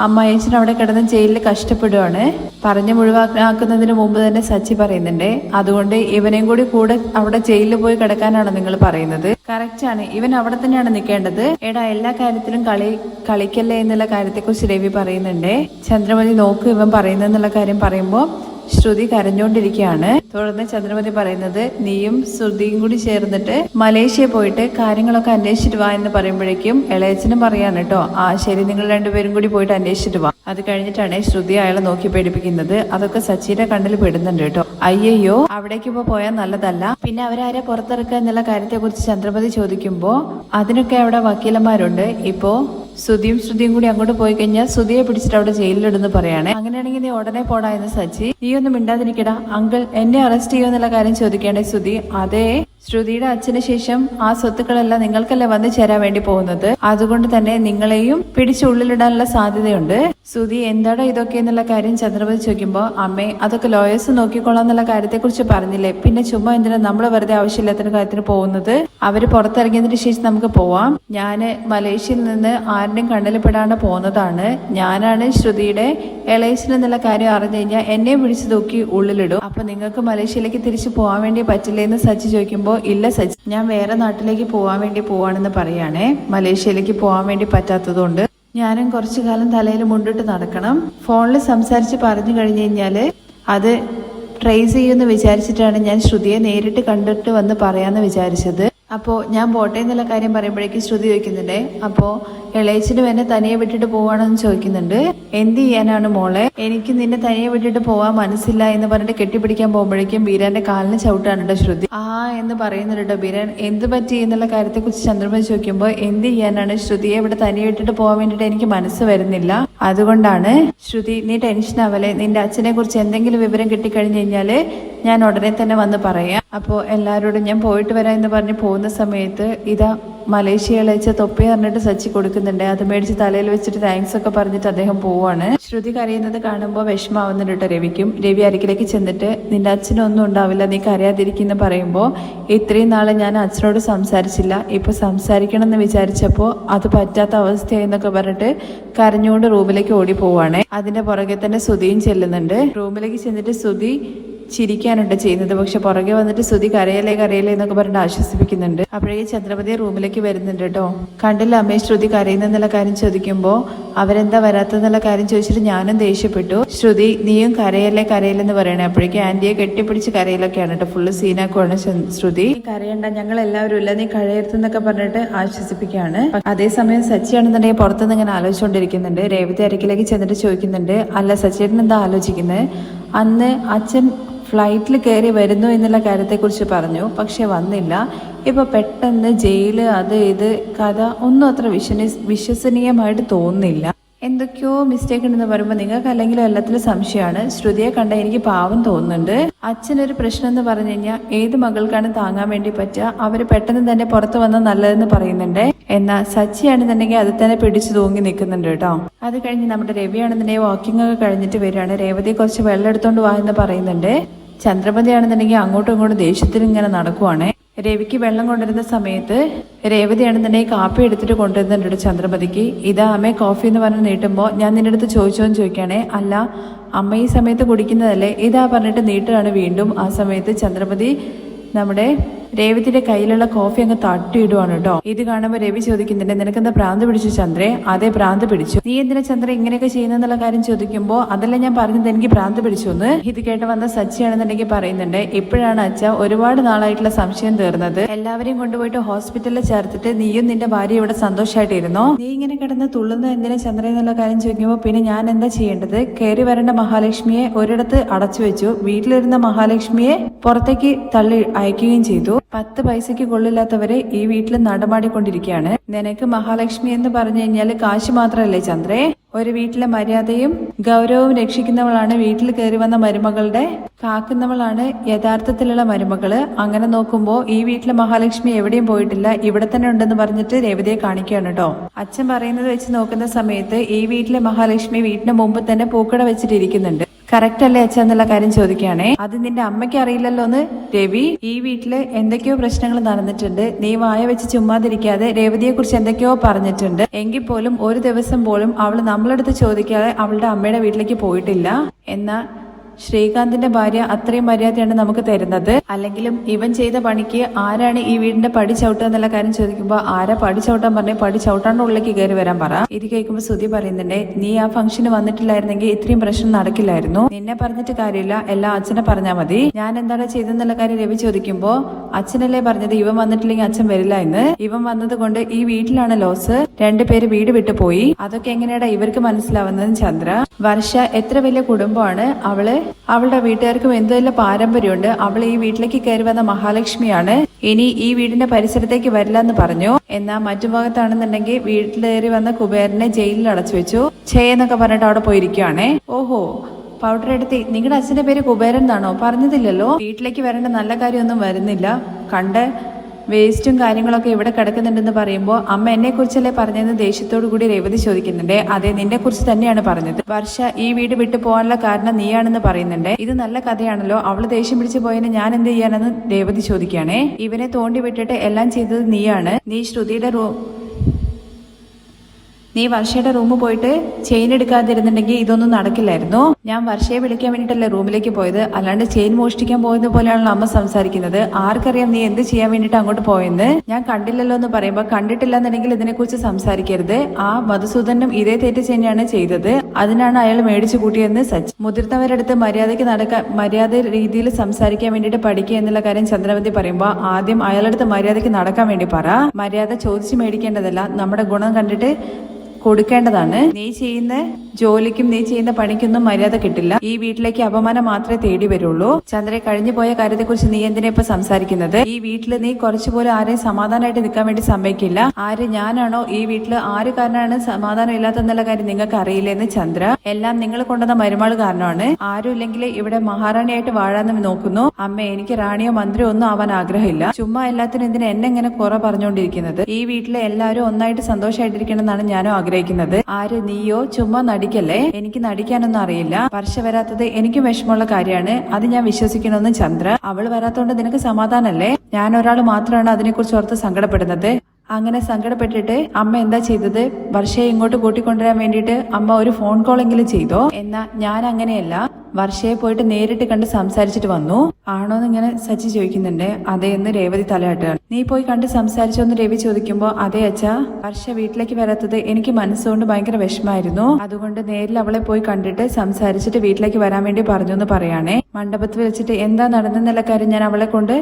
അമ്മായച്ചൻ അവിടെ കിടന്ന് ജയിലിൽ കഷ്ടപ്പെടുവാണ്. പറഞ്ഞ് മുഴുവാക്കുന്നതിന് മുമ്പ് തന്നെ സച്ചി പറയുന്നുണ്ട്. അതുകൊണ്ട് ഇവനെയും കൂടി കൂടെ അവിടെ ജയിലിൽ പോയി കിടക്കാനാണ് നിങ്ങൾ പറയുന്നത്. കറക്റ്റ് ആണ്. ഇവൻ അവിടെ തന്നെയാണ് നിൽക്കേണ്ടത്. എടാ എല്ലാ കാര്യത്തിലും കളി കളിക്കല്ലേ എന്നുള്ള കാര്യത്തെക്കുറിച്ച് രവി പറയുന്നുണ്ട്. ചന്ദ്രമതി നോക്ക് ഇവൻ പറയുന്നെന്നുള്ള കാര്യം പറയുമ്പോൾ ശ്രുതി കരഞ്ഞുകൊണ്ടിരിക്കുകയാണ്. തുടർന്ന് ചന്ദ്രമതി പറയുന്നത് നീയും ശ്രുതിയും കൂടി ചേർന്നിട്ട് മലേഷ്യ പോയിട്ട് കാര്യങ്ങളൊക്കെ അന്വേഷിച്ചിട്ട് വാ എന്ന് പറയുമ്പോഴേക്കും ഇളയച്ചനും പറയാണ് കേട്ടോ ആ ശരി നിങ്ങൾ രണ്ടുപേരും കൂടി പോയിട്ട് അന്വേഷിച്ചിട്ട് വാ. അത് കഴിഞ്ഞിട്ടാണ് ശ്രുതി അയാളെ നോക്കി പേടിപ്പിക്കുന്നത്. അതൊക്കെ സച്ചിന്റെ കണ്ണിൽ പെടുന്നുണ്ട് കേട്ടോ. അയ്യയ്യോ അവിടേക്ക് പോയാൽ നല്ലതല്ല. പിന്നെ അവരാരെ പുറത്തിറക്കുക എന്നുള്ള കാര്യത്തെ കുറിച്ച് ചോദിക്കുമ്പോൾ ചോദിക്കുമ്പോ അതിനൊക്കെ അവിടെ വക്കീലന്മാരുണ്ട്. ഇപ്പോ ശ്രുതിയും ശ്രുതിയും കൂടി അങ്ങോട്ട് പോയി കഴിഞ്ഞാൽ ശ്രുതിയെ പിടിച്ചിട്ട് അവിടെ ജയിലിലിടുന്നു പറയാണ്. അങ്ങനെയാണെങ്കിൽ നീ ഉടനെ പോടാ എന്ന് സച്ചി. നീ ഒന്നും മിണ്ടാതിരിക്കടാ. അങ്കിൾ എന്നെ അറസ്റ്റ് ചെയ്യുമെന്നുള്ള കാര്യം ചോദിക്കേണ്ടേ ശ്രുതി? അതേ. ശ്രുതിയുടെ അച്ഛന് ശേഷം ആ സ്വത്തുക്കളെല്ലാം നിങ്ങൾക്കല്ലേ വന്നു ചേരാൻ വേണ്ടി പോകുന്നത്? അതുകൊണ്ട് തന്നെ നിങ്ങളെയും പിടിച്ചുള്ളിലിടാനുള്ള സാധ്യതയുണ്ട്. ശ്രുതി എന്താടാ ഇതൊക്കെ എന്നുള്ള കാര്യം ചന്ദ്രപതി ചോദിക്കുമ്പോൾ അമ്മേ അതൊക്കെ ലോയേഴ്സ് നോക്കിക്കൊള്ളാം എന്നുള്ള കാര്യത്തെക്കുറിച്ച് പറഞ്ഞില്ലേ? പിന്നെ ചുമ്മാ എന്തിനാ നമ്മൾ വെറുതെ ആവശ്യമില്ലാത്ത കാര്യത്തിന് പോകുന്നത്? അവർ പുറത്തിറങ്ങിയതിന് ശേഷം നമുക്ക് പോവാം. ഞാൻ മലേഷ്യയിൽ നിന്ന് ആരുടെയും കണ്ണിൽ പോകുന്നതാണ്. ഞാനാണ് ശ്രുതിയുടെ എളേസിൽ എന്നുള്ള കാര്യം അറിഞ്ഞു കഴിഞ്ഞാൽ എന്നെ പിടിച്ചു തൂക്കി ഉള്ളിലിടും. അപ്പൊ നിങ്ങൾക്ക് മലേഷ്യയിലേക്ക് തിരിച്ചു പോകാൻ വേണ്ടി പറ്റില്ലേ എന്ന് സച്ചി ചോദിക്കുമ്പോൾ ഇല്ല സജി ഞാൻ വേറെ നാട്ടിലേക്ക് പോകാൻ വേണ്ടി പോവാണെന്ന് പറയാണേ. മലേഷ്യയിലേക്ക് പോകാൻ വേണ്ടി പറ്റാത്തതുകൊണ്ട് ഞാനും കുറച്ചു കാലം തലയിൽ മുണ്ടിട്ട് നടക്കണം. ഫോണിൽ സംസാരിച്ച് പറഞ്ഞു കഴിഞ്ഞു കഴിഞ്ഞാൽ അത് ട്രേസ് ചെയ്യുമെന്ന് വിചാരിച്ചിട്ടാണ് ഞാൻ ശ്രുതിയെ നേരിട്ട് കണ്ടിട്ട് വന്ന് പറയാമെന്ന് വിചാരിച്ചത്. അപ്പോൾ ഞാൻ പോട്ടെ എന്നുള്ള കാര്യം പറയുമ്പോഴേക്കും ശ്രുതി ചോദിക്കുന്നുണ്ട്. അപ്പോൾ ഇളയച്ചിനും എന്നെ തനിയെ വിട്ടിട്ട് പോവാണെന്ന് ചോദിക്കുന്നുണ്ട്. എന്ത് ചെയ്യാനാണ് മോളെ? എനിക്ക് നിന്നെ തനിയെ വിട്ടിട്ട് പോവാൻ മനസ്സില്ല എന്ന് പറഞ്ഞിട്ട് കെട്ടിപ്പിടിക്കാൻ പോകുമ്പോഴേക്കും ബീരാന്റെ കാലിന് ചവിട്ടാണ് ശ്രുതി. ആ എന്ന് പറയുന്നുണ്ട് കേട്ടോ ബീരൻ. എന്ത് പറ്റി എന്നുള്ള കാര്യത്തെക്കുറിച്ച് ചന്ദ്രമതി ചോദിക്കുമ്പോൾ എന്ത് ചെയ്യാനാണ് ശ്രുതിയെ ഇവിടെ തനിയെ വിട്ടിട്ട് പോകാൻ വേണ്ടിയിട്ട് എനിക്ക് മനസ്സ് വരുന്നില്ല. അതുകൊണ്ടാണ് ശ്രുതി നീ ടെൻഷൻ ആവല്ലേ. നിന്റെ അച്ഛനെ കുറിച്ച് എന്തെങ്കിലും വിവരം കിട്ടിക്കഴിഞ്ഞു കഴിഞ്ഞാൽ ഞാൻ ഉടനെ തന്നെ വന്ന് പറയാം. അപ്പോൾ എല്ലാവരോടും ഞാൻ പോയിട്ട് വരാം എന്ന് പറഞ്ഞ് പോകുന്ന സമയത്ത് ഇതാ മലേഷ്യയിൽ അയച്ച തൊപ്പി പറഞ്ഞിട്ട് സച്ചി കൊടുക്കുന്നുണ്ട്. അത് മേടിച്ച് തലയിൽ വെച്ചിട്ട് താങ്ക്സ് ഒക്കെ പറഞ്ഞിട്ട് അദ്ദേഹം പോവാണ്. ശ്രുതി കരയുന്നത് കാണുമ്പോൾ വിഷമാവുന്നുണ്ട് കേട്ടോ രവിക്കും. രവി അരക്കിലേക്ക് ചെന്നിട്ട് നിന്റെ അച്ഛനൊന്നും ഉണ്ടാവില്ല നീ കരയാതിരിക്കുന്ന പറയുമ്പോൾ ഇത്രയും നാളെ ഞാൻ അച്ഛനോട് സംസാരിച്ചില്ല. ഇപ്പൊ സംസാരിക്കണം എന്ന് വിചാരിച്ചപ്പോൾ അത് പറ്റാത്ത അവസ്ഥയായി എന്നൊക്കെ പറഞ്ഞിട്ട് കരഞ്ഞുകൊണ്ട് റൂമിലേക്ക് ഓടി പോവാണ്. അതിന്റെ പുറകെ തന്നെ സുധിയും ചെല്ലുന്നുണ്ട്. റൂമിലേക്ക് ചെന്നിട്ട് സുധി ചിരിക്കാനുണ്ട് ചെയ്യുന്നത്. പക്ഷെ പുറകെ വന്നിട്ട് ശ്രുതി കരയല്ലേ കരയല്ലേ എന്നൊക്കെ പറഞ്ഞിട്ട് ആശ്വസിപ്പിക്കുന്നുണ്ട്. അപ്പോഴേക്കും ചന്ദ്രപതി റൂമിലേക്ക് വരുന്നുണ്ട് കേട്ടോ. കണ്ടില്ല അമ്മേ ശ്രുതി കരയുന്നെന്നുള്ള കാര്യം ചോദിക്കുമ്പോൾ അവരെന്താ വരാത്തെന്നുള്ള കാര്യം ചോദിച്ചിട്ട് ഞാനും ദേഷ്യപ്പെട്ടു. ശ്രുതി നീയും കരയല്ലേ കരയല്ലെന്ന് പറയണേ. അപ്പോഴേക്കും ആന്റിയെ കെട്ടിപ്പിടിച്ച് കരയിലൊക്കെയാണ് കേട്ടോ. ഫുള്ള് സീനാക്കുവാണ് ശ്രു- ശ്രുതി. കരയണ്ട ഞങ്ങൾ എല്ലാവരും ഇല്ല. നീ കരയരുതെന്നൊക്കെ പറഞ്ഞിട്ട് ആശ്വസിപ്പിക്കുകയാണ്. അതേസമയം സച്ചിയാണെന്നുണ്ടെങ്കിൽ പുറത്തുനിന്ന് ഇങ്ങനെ ആലോചിച്ചുകൊണ്ടിരിക്കുന്നുണ്ട്. രേവതി അരക്കിലേക്ക് ചെന്നിട്ട് ചോദിക്കുന്നുണ്ട് അല്ല സച്ചിയേട്ടൻ എന്താ ആലോചിക്കുന്നത് അന്ന് അച്ഛൻ ഫ്ലൈറ്റിൽ കയറി വരുന്നു എന്നുള്ള കാര്യത്തെക്കുറിച്ച് പറഞ്ഞു. പക്ഷെ വന്നില്ല. ഇപ്പോൾ പെട്ടെന്ന് ജയിൽ അത് ഇത് കഥ ഒന്നും അത്ര വിശ്വനി വിശ്വസനീയമായിട്ട് തോന്നുന്നില്ല. എന്തൊക്കെയോ മിസ്റ്റേക്ക് ഉണ്ടെന്ന് പറയുമ്പോൾ നിങ്ങൾക്ക് അല്ലെങ്കിലും എല്ലാത്തിലും സംശയമാണ്. ശ്രുതിയെ കണ്ട എനിക്ക് പാവം തോന്നുന്നുണ്ട്. അച്ഛനൊരു പ്രശ്നം എന്ന് പറഞ്ഞു കഴിഞ്ഞാൽ ഏത് മകൾക്കാണ് താങ്ങാൻ വേണ്ടി പറ്റുക? അവർ പെട്ടെന്ന് തന്നെ പുറത്തു വന്ന നല്ലതെന്ന് പറയുന്നുണ്ട്. എന്നാൽ സച്ചിയാണെന്നുണ്ടെങ്കിൽ അത് തന്നെ പിടിച്ചു തൂങ്ങി നിൽക്കുന്നുണ്ട് കേട്ടോ. അത് കഴിഞ്ഞ് നമ്മുടെ രവിയാണെന്നുണ്ടെങ്കിൽ വാക്കിംഗ് ഒക്കെ കഴിഞ്ഞിട്ട് വരികയാണ്. രേവതി കുറച്ച് വെള്ളം എടുത്തോണ്ട് വാ എന്ന് പറയുന്നുണ്ട്. ചന്ദ്രപതി ആണെന്നുണ്ടെങ്കിൽ അങ്ങോട്ടും ഇങ്ങോട്ടും ദേഷ്യത്തിൽ ഇങ്ങനെ നടക്കുവാണ്. രവിക്ക് വെള്ളം കൊണ്ടുവരുന്ന സമയത്ത് രേവതിയാണെന്നുണ്ടെങ്കിൽ കാപ്പി എടുത്തിട്ട് കൊണ്ടുവരുന്നുണ്ട് ചന്ദ്രപതിക്ക് ഇതാ അമ്മ കോഫി എന്ന് പറഞ്ഞ് നീട്ടുമ്പോൾ ഞാൻ നിന്റെ അടുത്ത് ചോദിച്ചോന്ന് ചോദിക്കുകയാണേ. അല്ല അമ്മ ഈ സമയത്ത് കുടിക്കുന്നതല്ലേ? ഇതാ പറഞ്ഞിട്ട് നീട്ടാണ് വീണ്ടും ആ സമയത്ത് ചന്ദ്രപതി നമ്മുടെ രേവതിയുടെ കയ്യിലുള്ള കോഫി അങ്ങ് തട്ടിയിടുവാണ് കേട്ടോ ഇത് കാണുമ്പോൾ രവി ചോദിക്കുന്നുണ്ട് നിനക്കെന്താ ഭ്രാന്ത് പിടിച്ചു ചന്ദ്രേ? അതേ ഭ്രാന്ത് പിടിച്ചു. നീ എന്തിനാ ചന്ദ്ര ഇങ്ങനെയൊക്കെ ചെയ്യുന്നെന്നുള്ള കാര്യം ചോദിക്കുമ്പോൾ അതല്ല ഞാൻ പറഞ്ഞത് എനിക്ക് ഭ്രാന്ത് പിടിച്ചു എന്ന് ഇത് കേട്ട് വന്ന സച്ചിയാണെന്നുണ്ടെങ്കിൽ പറയുന്നുണ്ട് ഇപ്പോഴാണ് അച്ഛ ഒരുപാട് നാളായിട്ടുള്ള സംശയം തീർന്നത്. എല്ലാവരെയും കൊണ്ടുപോയിട്ട് ഹോസ്പിറ്റലിൽ ചേർത്തിട്ട് നീയും നിന്റെ ഭാര്യ ഇവിടെ സന്തോഷമായിട്ടിരുന്നോ നീ ഇങ്ങനെ കിടന്ന് തുള്ളുന്ന എന്തിനാ ചന്ദ്ര എന്നുള്ള കാര്യം ചോദിക്കുമ്പോൾ പിന്നെ ഞാൻ എന്താ ചെയ്യേണ്ടത്? കയറി വരേണ്ട മഹാലക്ഷ്മിയെ ഒരിടത്ത് അടച്ചു വെച്ചു. വീട്ടിലിരുന്ന മഹാലക്ഷ്മിയെ പുറത്തേക്ക് തള്ളി അയക്കുകയും ചെയ്തു. പത്ത് പൈസയ്ക്ക് കൊള്ളില്ലാത്തവരെ ഈ വീട്ടിൽ നടമാടിക്കൊണ്ടിരിക്കുകയാണ്. നിനക്ക് മഹാലക്ഷ്മി എന്ന് പറഞ്ഞു കഴിഞ്ഞാൽ കാശ് മാത്രമല്ലേ ചന്ദ്രേ? ഒരു വീട്ടിലെ മര്യാദയും ഗൗരവവും രക്ഷിക്കുന്നവളാണ് വീട്ടിൽ കയറി വന്ന മരുമകളുടെ. കാക്കുന്നവളാണ് യഥാർത്ഥത്തിലുള്ള മരുമകൾ. അങ്ങനെ നോക്കുമ്പോ ഈ വീട്ടിലെ മഹാലക്ഷ്മി എവിടെയും പോയിട്ടില്ല. ഇവിടെ തന്നെ ഉണ്ടെന്ന് പറഞ്ഞിട്ട് രേവതിയെ കാണിക്കുകയാണ് കേട്ടോ. അച്ഛൻ പറയുന്നത് വെച്ച് നോക്കുന്ന സമയത്ത് ഈ വീട്ടിലെ മഹാലക്ഷ്മി വീട്ടിന് മുമ്പ് തന്നെ പൂക്കട വെച്ചിട്ടിരിക്കുന്നുണ്ട്. കറക്റ്റ് അല്ലേ അച്ഛ എന്നുള്ള കാര്യം ചോദിക്കുകയാണേ. അത് നിന്റെ അമ്മയ്ക്ക് അറിയില്ലല്ലോ എന്ന് രവി ഈ വീട്ടിൽ എന്തൊക്കെയോ പ്രശ്നങ്ങൾ നടന്നിട്ടുണ്ട്. നീ വായ വെച്ച് ചുമ്മാതിരിക്കാതെ രേവതിയെ കുറിച്ച് എന്തൊക്കെയോ പറഞ്ഞിട്ടുണ്ട്. എങ്കിൽ പോലും ഒരു ദിവസം പോലും അവൾ നമ്മളടുത്ത് ചോദിക്കാതെ അവളുടെ അമ്മയുടെ വീട്ടിലേക്ക് പോയിട്ടില്ല. എന്നാ ശ്രീകാന്തിന്റെ ഭാര്യ അത്രയും മര്യാദയാണ് നമുക്ക് തരുന്നത്. അല്ലെങ്കിലും ഇവൻ ചെയ്ത പണിക്ക് ആരാണ് ഈ വീടിന്റെ പടി ചവിട്ടുക എന്നുള്ള കാര്യം ചോദിക്കുമ്പോൾ ആരാ പടി ചവിട്ടാൻ പറഞ്ഞ? പടി ചവിട്ടാണ്ട് ഉള്ളിലേക്ക് കയറി വരാൻ പറ. ഇത് കേൾക്കുമ്പോൾ സുധി പറയുന്നുണ്ട് നീ ആ ഫംഗ്ഷന് വന്നിട്ടില്ലായിരുന്നെങ്കിൽ ഇത്രയും പ്രശ്നം നടക്കില്ലായിരുന്നു. നിന്നെ പറഞ്ഞിട്ട് കാര്യമില്ല എല്ലാം അച്ഛനെ പറഞ്ഞാൽ മതി. ഞാൻ എന്താണ് ചെയ്തെന്നുള്ള കാര്യം രവി ചോദിക്കുമ്പോ അച്ഛനല്ലേ പറഞ്ഞത് ഇവൻ വന്നിട്ടില്ലെങ്കിൽ അച്ഛൻ വരില്ല എന്ന്? ഇവൻ വന്നതുകൊണ്ട് ഈ വീട്ടിലാണ് ലോസ്. രണ്ടുപേര് വീട് വിട്ടു പോയി അതൊക്കെ എങ്ങനെയാടാ ഇവർക്ക് മനസ്സിലാവുന്നത് ചന്ദ്ര. വർഷ എത്ര വലിയ കുടുംബമാണ് അവൾ? അവളുടെ വീട്ടുകാർക്കും എന്തെല്ലാം പാരമ്പര്യമുണ്ട്. അവൾ ഈ വീട്ടിലേക്ക് കയറി വന്ന മഹാലക്ഷ്മിയാണ്. ഇനി ഈ വീടിന്റെ പരിസരത്തേക്ക് വരില്ല എന്ന് പറഞ്ഞു. എന്നാ മറ്റു ഭാഗത്താണെന്നുണ്ടെങ്കിൽ വീട്ടിൽ കയറി വന്ന കുബേരനെ ജയിലിൽ അടച്ചു വെച്ചു. ചെയ്യെന്നൊക്കെ പറഞ്ഞിട്ട് അവിടെ പോയിരിക്കുവാണേ. ഓഹോ പൗഡർ എടുത്തി നിങ്ങളുടെ അച്ഛന്റെ പേര് കുബേരൻ എന്നാണോ? പറഞ്ഞതില്ലല്ലോ. വീട്ടിലേക്ക് വരേണ്ട നല്ല കാര്യമൊന്നും വരുന്നില്ല. കണ്ട് വേസ്റ്റും കാര്യങ്ങളൊക്കെ ഇവിടെ കിടക്കുന്നുണ്ടെന്ന് പറയുമ്പോൾ അമ്മ എന്നെക്കുറിച്ചല്ലേ പറഞ്ഞതെന്ന് ദേഷ്യത്തോടു കൂടി രേവതി ചോദിക്കുന്നുണ്ട്. അതെ നിന്നെക്കുറിച്ച് തന്നെയാണ് പറഞ്ഞത്. വർഷ ഈ വീട് വിട്ടു പോകാനുള്ള കാരണം നീയാണെന്ന് പറയുന്നുണ്ട്. ഇത് നല്ല കഥയാണല്ലോ. അവൾ ദേഷ്യം പിടിച്ചു പോയതിന് ഞാൻ എന്ത് ചെയ്യാനെന്ന് രേവതി ചോദിക്കുകയാണേ. ഇവനെ തോണ്ടി വിട്ടിട്ട് എല്ലാം ചെയ്തത് നീയാണ്. നീ ശ്രുതിയുടെ നീ വർഷയുടെ റൂമിൽ പോയിട്ട് ചെയിൻ എടുക്കാതിരുന്നുണ്ടെങ്കിൽ ഇതൊന്നും നടക്കില്ലായിരുന്നു. ഞാൻ വർഷയെ വിളിക്കാൻ വേണ്ടിയിട്ടല്ലേ റൂമിലേക്ക് പോയത്. അല്ലാണ്ട് ചെയിൻ മോഷ്ടിക്കാൻ പോയത് പോലെയാണല്ലോ അമ്മ സംസാരിക്കുന്നത്. ആർക്കറിയാം നീ എന്ത് ചെയ്യാൻ വേണ്ടിട്ട് അങ്ങോട്ട് പോയെന്ന്. ഞാൻ കണ്ടില്ലല്ലോ എന്ന് പറയുമ്പോൾ കണ്ടിട്ടില്ല എന്നുണ്ടെങ്കിൽ ഇതിനെക്കുറിച്ച് സംസാരിക്കരുത്. ആ മധുസൂദനും ഇതേ തെറ്റ് തന്നെയാണ് ചെയ്തത്. അതിനാണ് അയാൾ മേടിച്ചു കൂട്ടിയെന്ന് സച്ച്. മുതിർന്നവരടുത്ത് മര്യാദയ്ക്ക് നടക്കാൻ മര്യാദ രീതിയിൽ സംസാരിക്കാൻ വേണ്ടിട്ട് പഠിക്കുക എന്നുള്ള കാര്യം ചന്ദ്രവതി പറയുമ്പോൾ ആദ്യം അയാളടുത്ത് മര്യാദയ്ക്ക് നടക്കാൻ വേണ്ടി പറ. മര്യാദ ചോദിച്ചു മേടിക്കേണ്ടതല്ല. നമ്മുടെ ഗുണം കണ്ടിട്ട് കൊടുക്കേണ്ടതാണ്. നെയ് ചെയ്യുന്ന ജോലിക്കും നീ ചെയ്യുന്ന പണിക്കൊന്നും മര്യാദ കിട്ടില്ല. ഈ വീട്ടിലേക്ക് അപമാനം മാത്രമേ തേടി വരുള്ളൂ. ചന്ദ്രയെ കഴിഞ്ഞു പോയ കാര്യത്തെക്കുറിച്ച് നീ എന്തിനാ ഇപ്പൊ സംസാരിക്കുന്നത്? ഈ വീട്ടിൽ നീ കുറച്ചുപോലും ആരെയും സമാധാനമായിട്ട് നിൽക്കാൻ വേണ്ടി സമ്മതിക്കില്ല. ആര് ഞാനാണോ ഈ വീട്ടിൽ ആര് കാരണമാണ് സമാധാനം ഇല്ലാത്തെന്നുള്ള കാര്യം നിങ്ങൾക്ക് അറിയില്ലെന്ന് ചന്ദ്ര. എല്ലാം നിങ്ങൾ കൊണ്ടുവന്ന മരുമാൾ കാരണമാണ്. ആരും ഇല്ലെങ്കിൽ ഇവിടെ മഹാറാണിയായിട്ട് വാഴാന്ന് നോക്കുന്നു. അമ്മ എനിക്ക് റാണിയോ മന്ത്രിയോ ഒന്നും ആവാൻ ആഗ്രഹമില്ല. ചുമ്മാ എല്ലാത്തിനും ഇതിന് എന്നെ ഇങ്ങനെ കുറെ പറഞ്ഞുകൊണ്ടിരിക്കുന്നത്? ഈ വീട്ടിലെ എല്ലാവരും ഒന്നായിട്ട് സന്തോഷമായിട്ടിരിക്കണം എന്നാണ് ഞാനും ആഗ്രഹിക്കുന്നത്. ആര് നീയോ ചുമ്മാ നടിക്കല്ലേ? എനിക്ക് നടിക്കാനൊന്നും അറിയില്ല. പർശ വരാത്തത് എനിക്കും വിഷമമുള്ള കാര്യമാണ്. അത് ഞാൻ വിശ്വസിക്കണമെന്ന് ചന്ദ്ര. അവൾ വരാത്തോണ്ട് നിനക്ക് സമാധാനല്ലേ? ഞാൻ ഒരാൾ മാത്രമാണ് അതിനെക്കുറിച്ച് ഓർത്ത് സങ്കടപ്പെടുന്നത്. അങ്ങനെ സങ്കടപ്പെട്ടിട്ട് അമ്മ എന്താ ചെയ്തത്? വർഷയെ ഇങ്ങോട്ട് കൂട്ടിക്കൊണ്ടുവരാൻ വേണ്ടിയിട്ട് അമ്മ ഒരു ഫോൺ കോളെങ്കിലും ചെയ്തോ? എന്നാ ഞാൻ അങ്ങനെയല്ല. വർഷയെ പോയിട്ട് നേരിട്ട് കണ്ട് സംസാരിച്ചിട്ട് വന്നു. ആണോന്ന് ഇങ്ങനെ സച്ചി ചോദിക്കുന്നുണ്ട്. അതെ എന്ന് രേവതി തലയാട്ടുകയാണ്. നീ പോയി കണ്ട് സംസാരിച്ചോന്ന് രവി ചോദിക്കുമ്പോ അതെ അച്ഛാ വർഷ വീട്ടിലേക്ക് വരാത്തത് എനിക്ക് മനസ്സുകൊണ്ട് ഭയങ്കര വിഷമായിരുന്നു അതുകൊണ്ട് നേരിൽ അവളെ പോയി കണ്ടിട്ട് സംസാരിച്ചിട്ട് വീട്ടിലേക്ക് വരാൻ വേണ്ടി പറഞ്ഞു എന്ന് പറയാണേ. മണ്ഡപത്തിൽ വെച്ചിട്ട് എന്താ നടന്നെന്നുള്ള കാര്യം ഞാൻ അവളെ കൊണ്ട്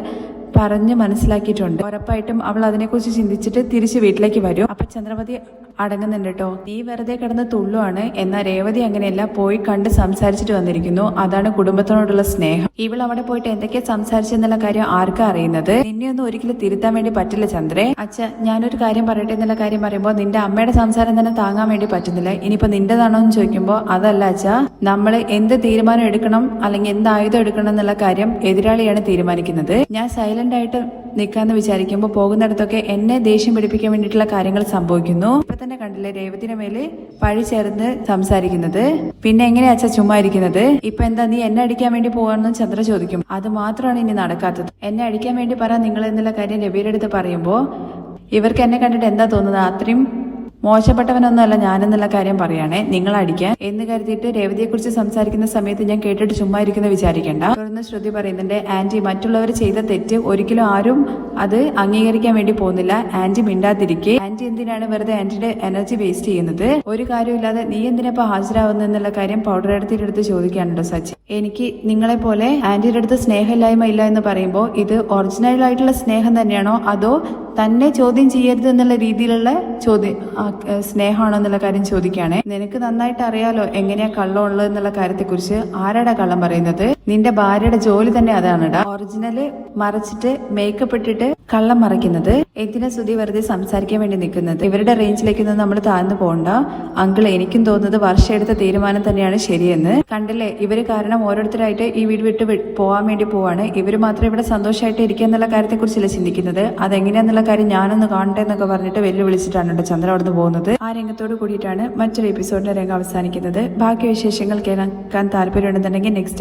പറഞ്ഞ് മനസ്സിലാക്കിയിട്ടുണ്ട്. ഉറപ്പായിട്ടും അവൾ അതിനെക്കുറിച്ച് ചിന്തിച്ചിട്ട് തിരിച്ച് വീട്ടിലേക്ക് വരും. അപ്പൊ ചന്ദ്രമതി അടങ്ങുന്നുണ്ട് കേട്ടോ. നീ വെറുതെ കിടന്ന് തുള്ളുവാണ്. എന്നാൽ രേവതി അങ്ങനെയല്ല പോയി കണ്ട് സംസാരിച്ചിട്ട് വന്നിരിക്കുന്നു. അതാണ് കുടുംബത്തിനോടുള്ള സ്നേഹം. ഇവൾ അവിടെ പോയിട്ട് എന്തൊക്കെയാ സംസാരിച്ചെന്നുള്ള കാര്യം ആർക്കാ അറിയുന്നത്? നിന്നെ ഒന്നും ഒരിക്കലും തിരുത്താൻ വേണ്ടി പറ്റില്ല ചന്ദ്രേ. അച്ഛ ഞാനൊരു കാര്യം പറയട്ടെ എന്നുള്ള കാര്യം പറയുമ്പോൾ നിന്റെ അമ്മയുടെ സംസാരം തന്നെ താങ്ങാൻ വേണ്ടി പറ്റുന്നില്ല. ഇനിയിപ്പോ നിന്റേതാണോ എന്ന് ചോദിക്കുമ്പോൾ അതല്ല അച്ഛ. നമ്മൾ എന്ത് തീരുമാനം എടുക്കണം അല്ലെങ്കിൽ എന്ത് ആയുധം എടുക്കണം എന്നുള്ള കാര്യം എതിരാളിയാണ് തീരുമാനിക്കുന്നത്. ഞാൻ സൈലന്റ് ആയിട്ട് നിൽക്കാന്ന് വിചാരിക്കുമ്പോൾ പോകുന്നിടത്തൊക്കെ എന്നെ ദേഷ്യം പിടിപ്പിക്കാൻ വേണ്ടിയിട്ടുള്ള കാര്യങ്ങൾ സംഭവിക്കുന്നു. ഇപ്പൊ തന്നെ കണ്ടില്ലേ രേവതിന്റെ മേൽ പഴി ചേർന്ന് സംസാരിക്കുന്നത്. പിന്നെ എങ്ങനെയാ അച്ഛ ചുമ്മാ ഇരിക്കുന്നത്? ഇപ്പൊ എന്താ നീ എന്നെ അടിക്കാൻ വേണ്ടി പോവാണെന്ന് ചന്ദ്ര ചോദിക്കും. അത് മാത്രമാണ് ഇനി നടക്കാത്തത്. എന്നെ അടിക്കാൻ വേണ്ടി പറ നിങ്ങൾ എന്നുള്ള കാര്യം രവിയുടെ അടുത്ത് പറയുമ്പോ ഇവർക്ക് എന്നെ കണ്ടിട്ട് എന്താ തോന്നുന്നത്? അത്രയും മോശപ്പെട്ടവനൊന്നുമല്ല ഞാനെന്നുള്ള കാര്യം പറയണേ നിങ്ങൾ അടിക്കാൻ എന്ന് കരുതിയിട്ട് രേവതിയെ കുറിച്ച് സംസാരിക്കുന്ന സമയത്ത് ഞാൻ കേട്ടിട്ട് ചുമ്മാ ഇരിക്കുന്ന വിചാരിക്കേണ്ട. തുടർന്ന് ശ്രുതി പറയുന്നുണ്ട് ആന്റി മറ്റുള്ളവർ ചെയ്ത തെറ്റ് ഒരിക്കലും ആരും അത് അംഗീകരിക്കാൻ വേണ്ടി പോകുന്നില്ല. ആന്റി മിണ്ടാതിരിക്കെ. ആന്റി എന്തിനാണ് വെറുതെ ആന്റിയുടെ എനർജി വേസ്റ്റ് ചെയ്യുന്നത്? ഒരു കാര്യമില്ലാതെ നീ എന്തിനാ ഹാജരാവുന്ന എന്നുള്ള കാര്യം പൗഡർ എടുത്തിട്ടെടുത്ത് ചോദിക്കാനുണ്ടോ സച്ചി. എനിക്ക് നിങ്ങളെ പോലെ ആന്റിയുടെ അടുത്ത് സ്നേഹമില്ലായ്മ ഇല്ല എന്ന് പറയുമ്പോൾ ഇത് ഒറിജിനൽ ആയിട്ടുള്ള സ്നേഹം തന്നെയാണോ? അതോ തന്നെ ചോദ്യം ചെയ്യരുത് എന്നുള്ള രീതിയിലുള്ള ചോദ്യം സ്നേഹമാണോ എന്നുള്ള കാര്യം ചോദിക്കുകയാണേ. നിനക്ക് നന്നായിട്ട് അറിയാലോ എങ്ങനെയാ കള്ളം ഉള്ളത് എന്നുള്ള കാര്യത്തെക്കുറിച്ച് ആരാടാ കള്ളം പറയുന്നത്? നിന്റെ ഭാര്യയുടെ ജോലി തന്നെ അതാണ് ഒറിജിനൽ മറച്ചിട്ട് മേക്കപ്പ് ഇട്ടിട്ട് കള്ളം മറയ്ക്കുന്നത് എന്തിനാ സുധി വെറുതെ സംസാരിക്കാൻ വേണ്ടി നിൽക്കുന്നത്? ഇവരുടെ റേഞ്ചിലേക്കൊന്നും നമ്മൾ താഴ്ന്നു പോകണ്ട അങ്കിൾ എനിക്കും തോന്നുന്നത് വർഷം എടുത്ത തീരുമാനം തന്നെയാണ് ശരിയെന്ന്. കണ്ടില്ലേ ഇവർ കാരണം ഓരോരുത്തരായിട്ട് ഈ വീട് വിട്ട് പോകാൻ വേണ്ടി പോവാണ്. ഇവർ മാത്രം ഇവിടെ സന്തോഷമായിട്ട് ഇരിക്കുക എന്നുള്ള കാര്യത്തെക്കുറിച്ചല്ല ചിന്തിക്കുന്നത്? അതെങ്ങനെയാന്നുള്ള കാര്യം ഞാനൊന്ന് കാണട്ടെ എന്നൊക്കെ പറഞ്ഞിട്ട് വെല്ലുവിളിച്ചിട്ടാണ് കേട്ടോ ചന്ദ്ര അവിടുന്ന് പോകുന്നത്. ആ രംഗത്തോട് കൂടിയിട്ടാണ് മറ്റൊരു എപ്പിസോഡിന്റെ രംഗം അവസാനിക്കുന്നത്. ബാക്കി വിശേഷങ്ങൾ കേൾക്കാൻ താല്പര്യമുണ്ടെന്നുണ്ടെങ്കിൽ നെക്സ്റ്റ്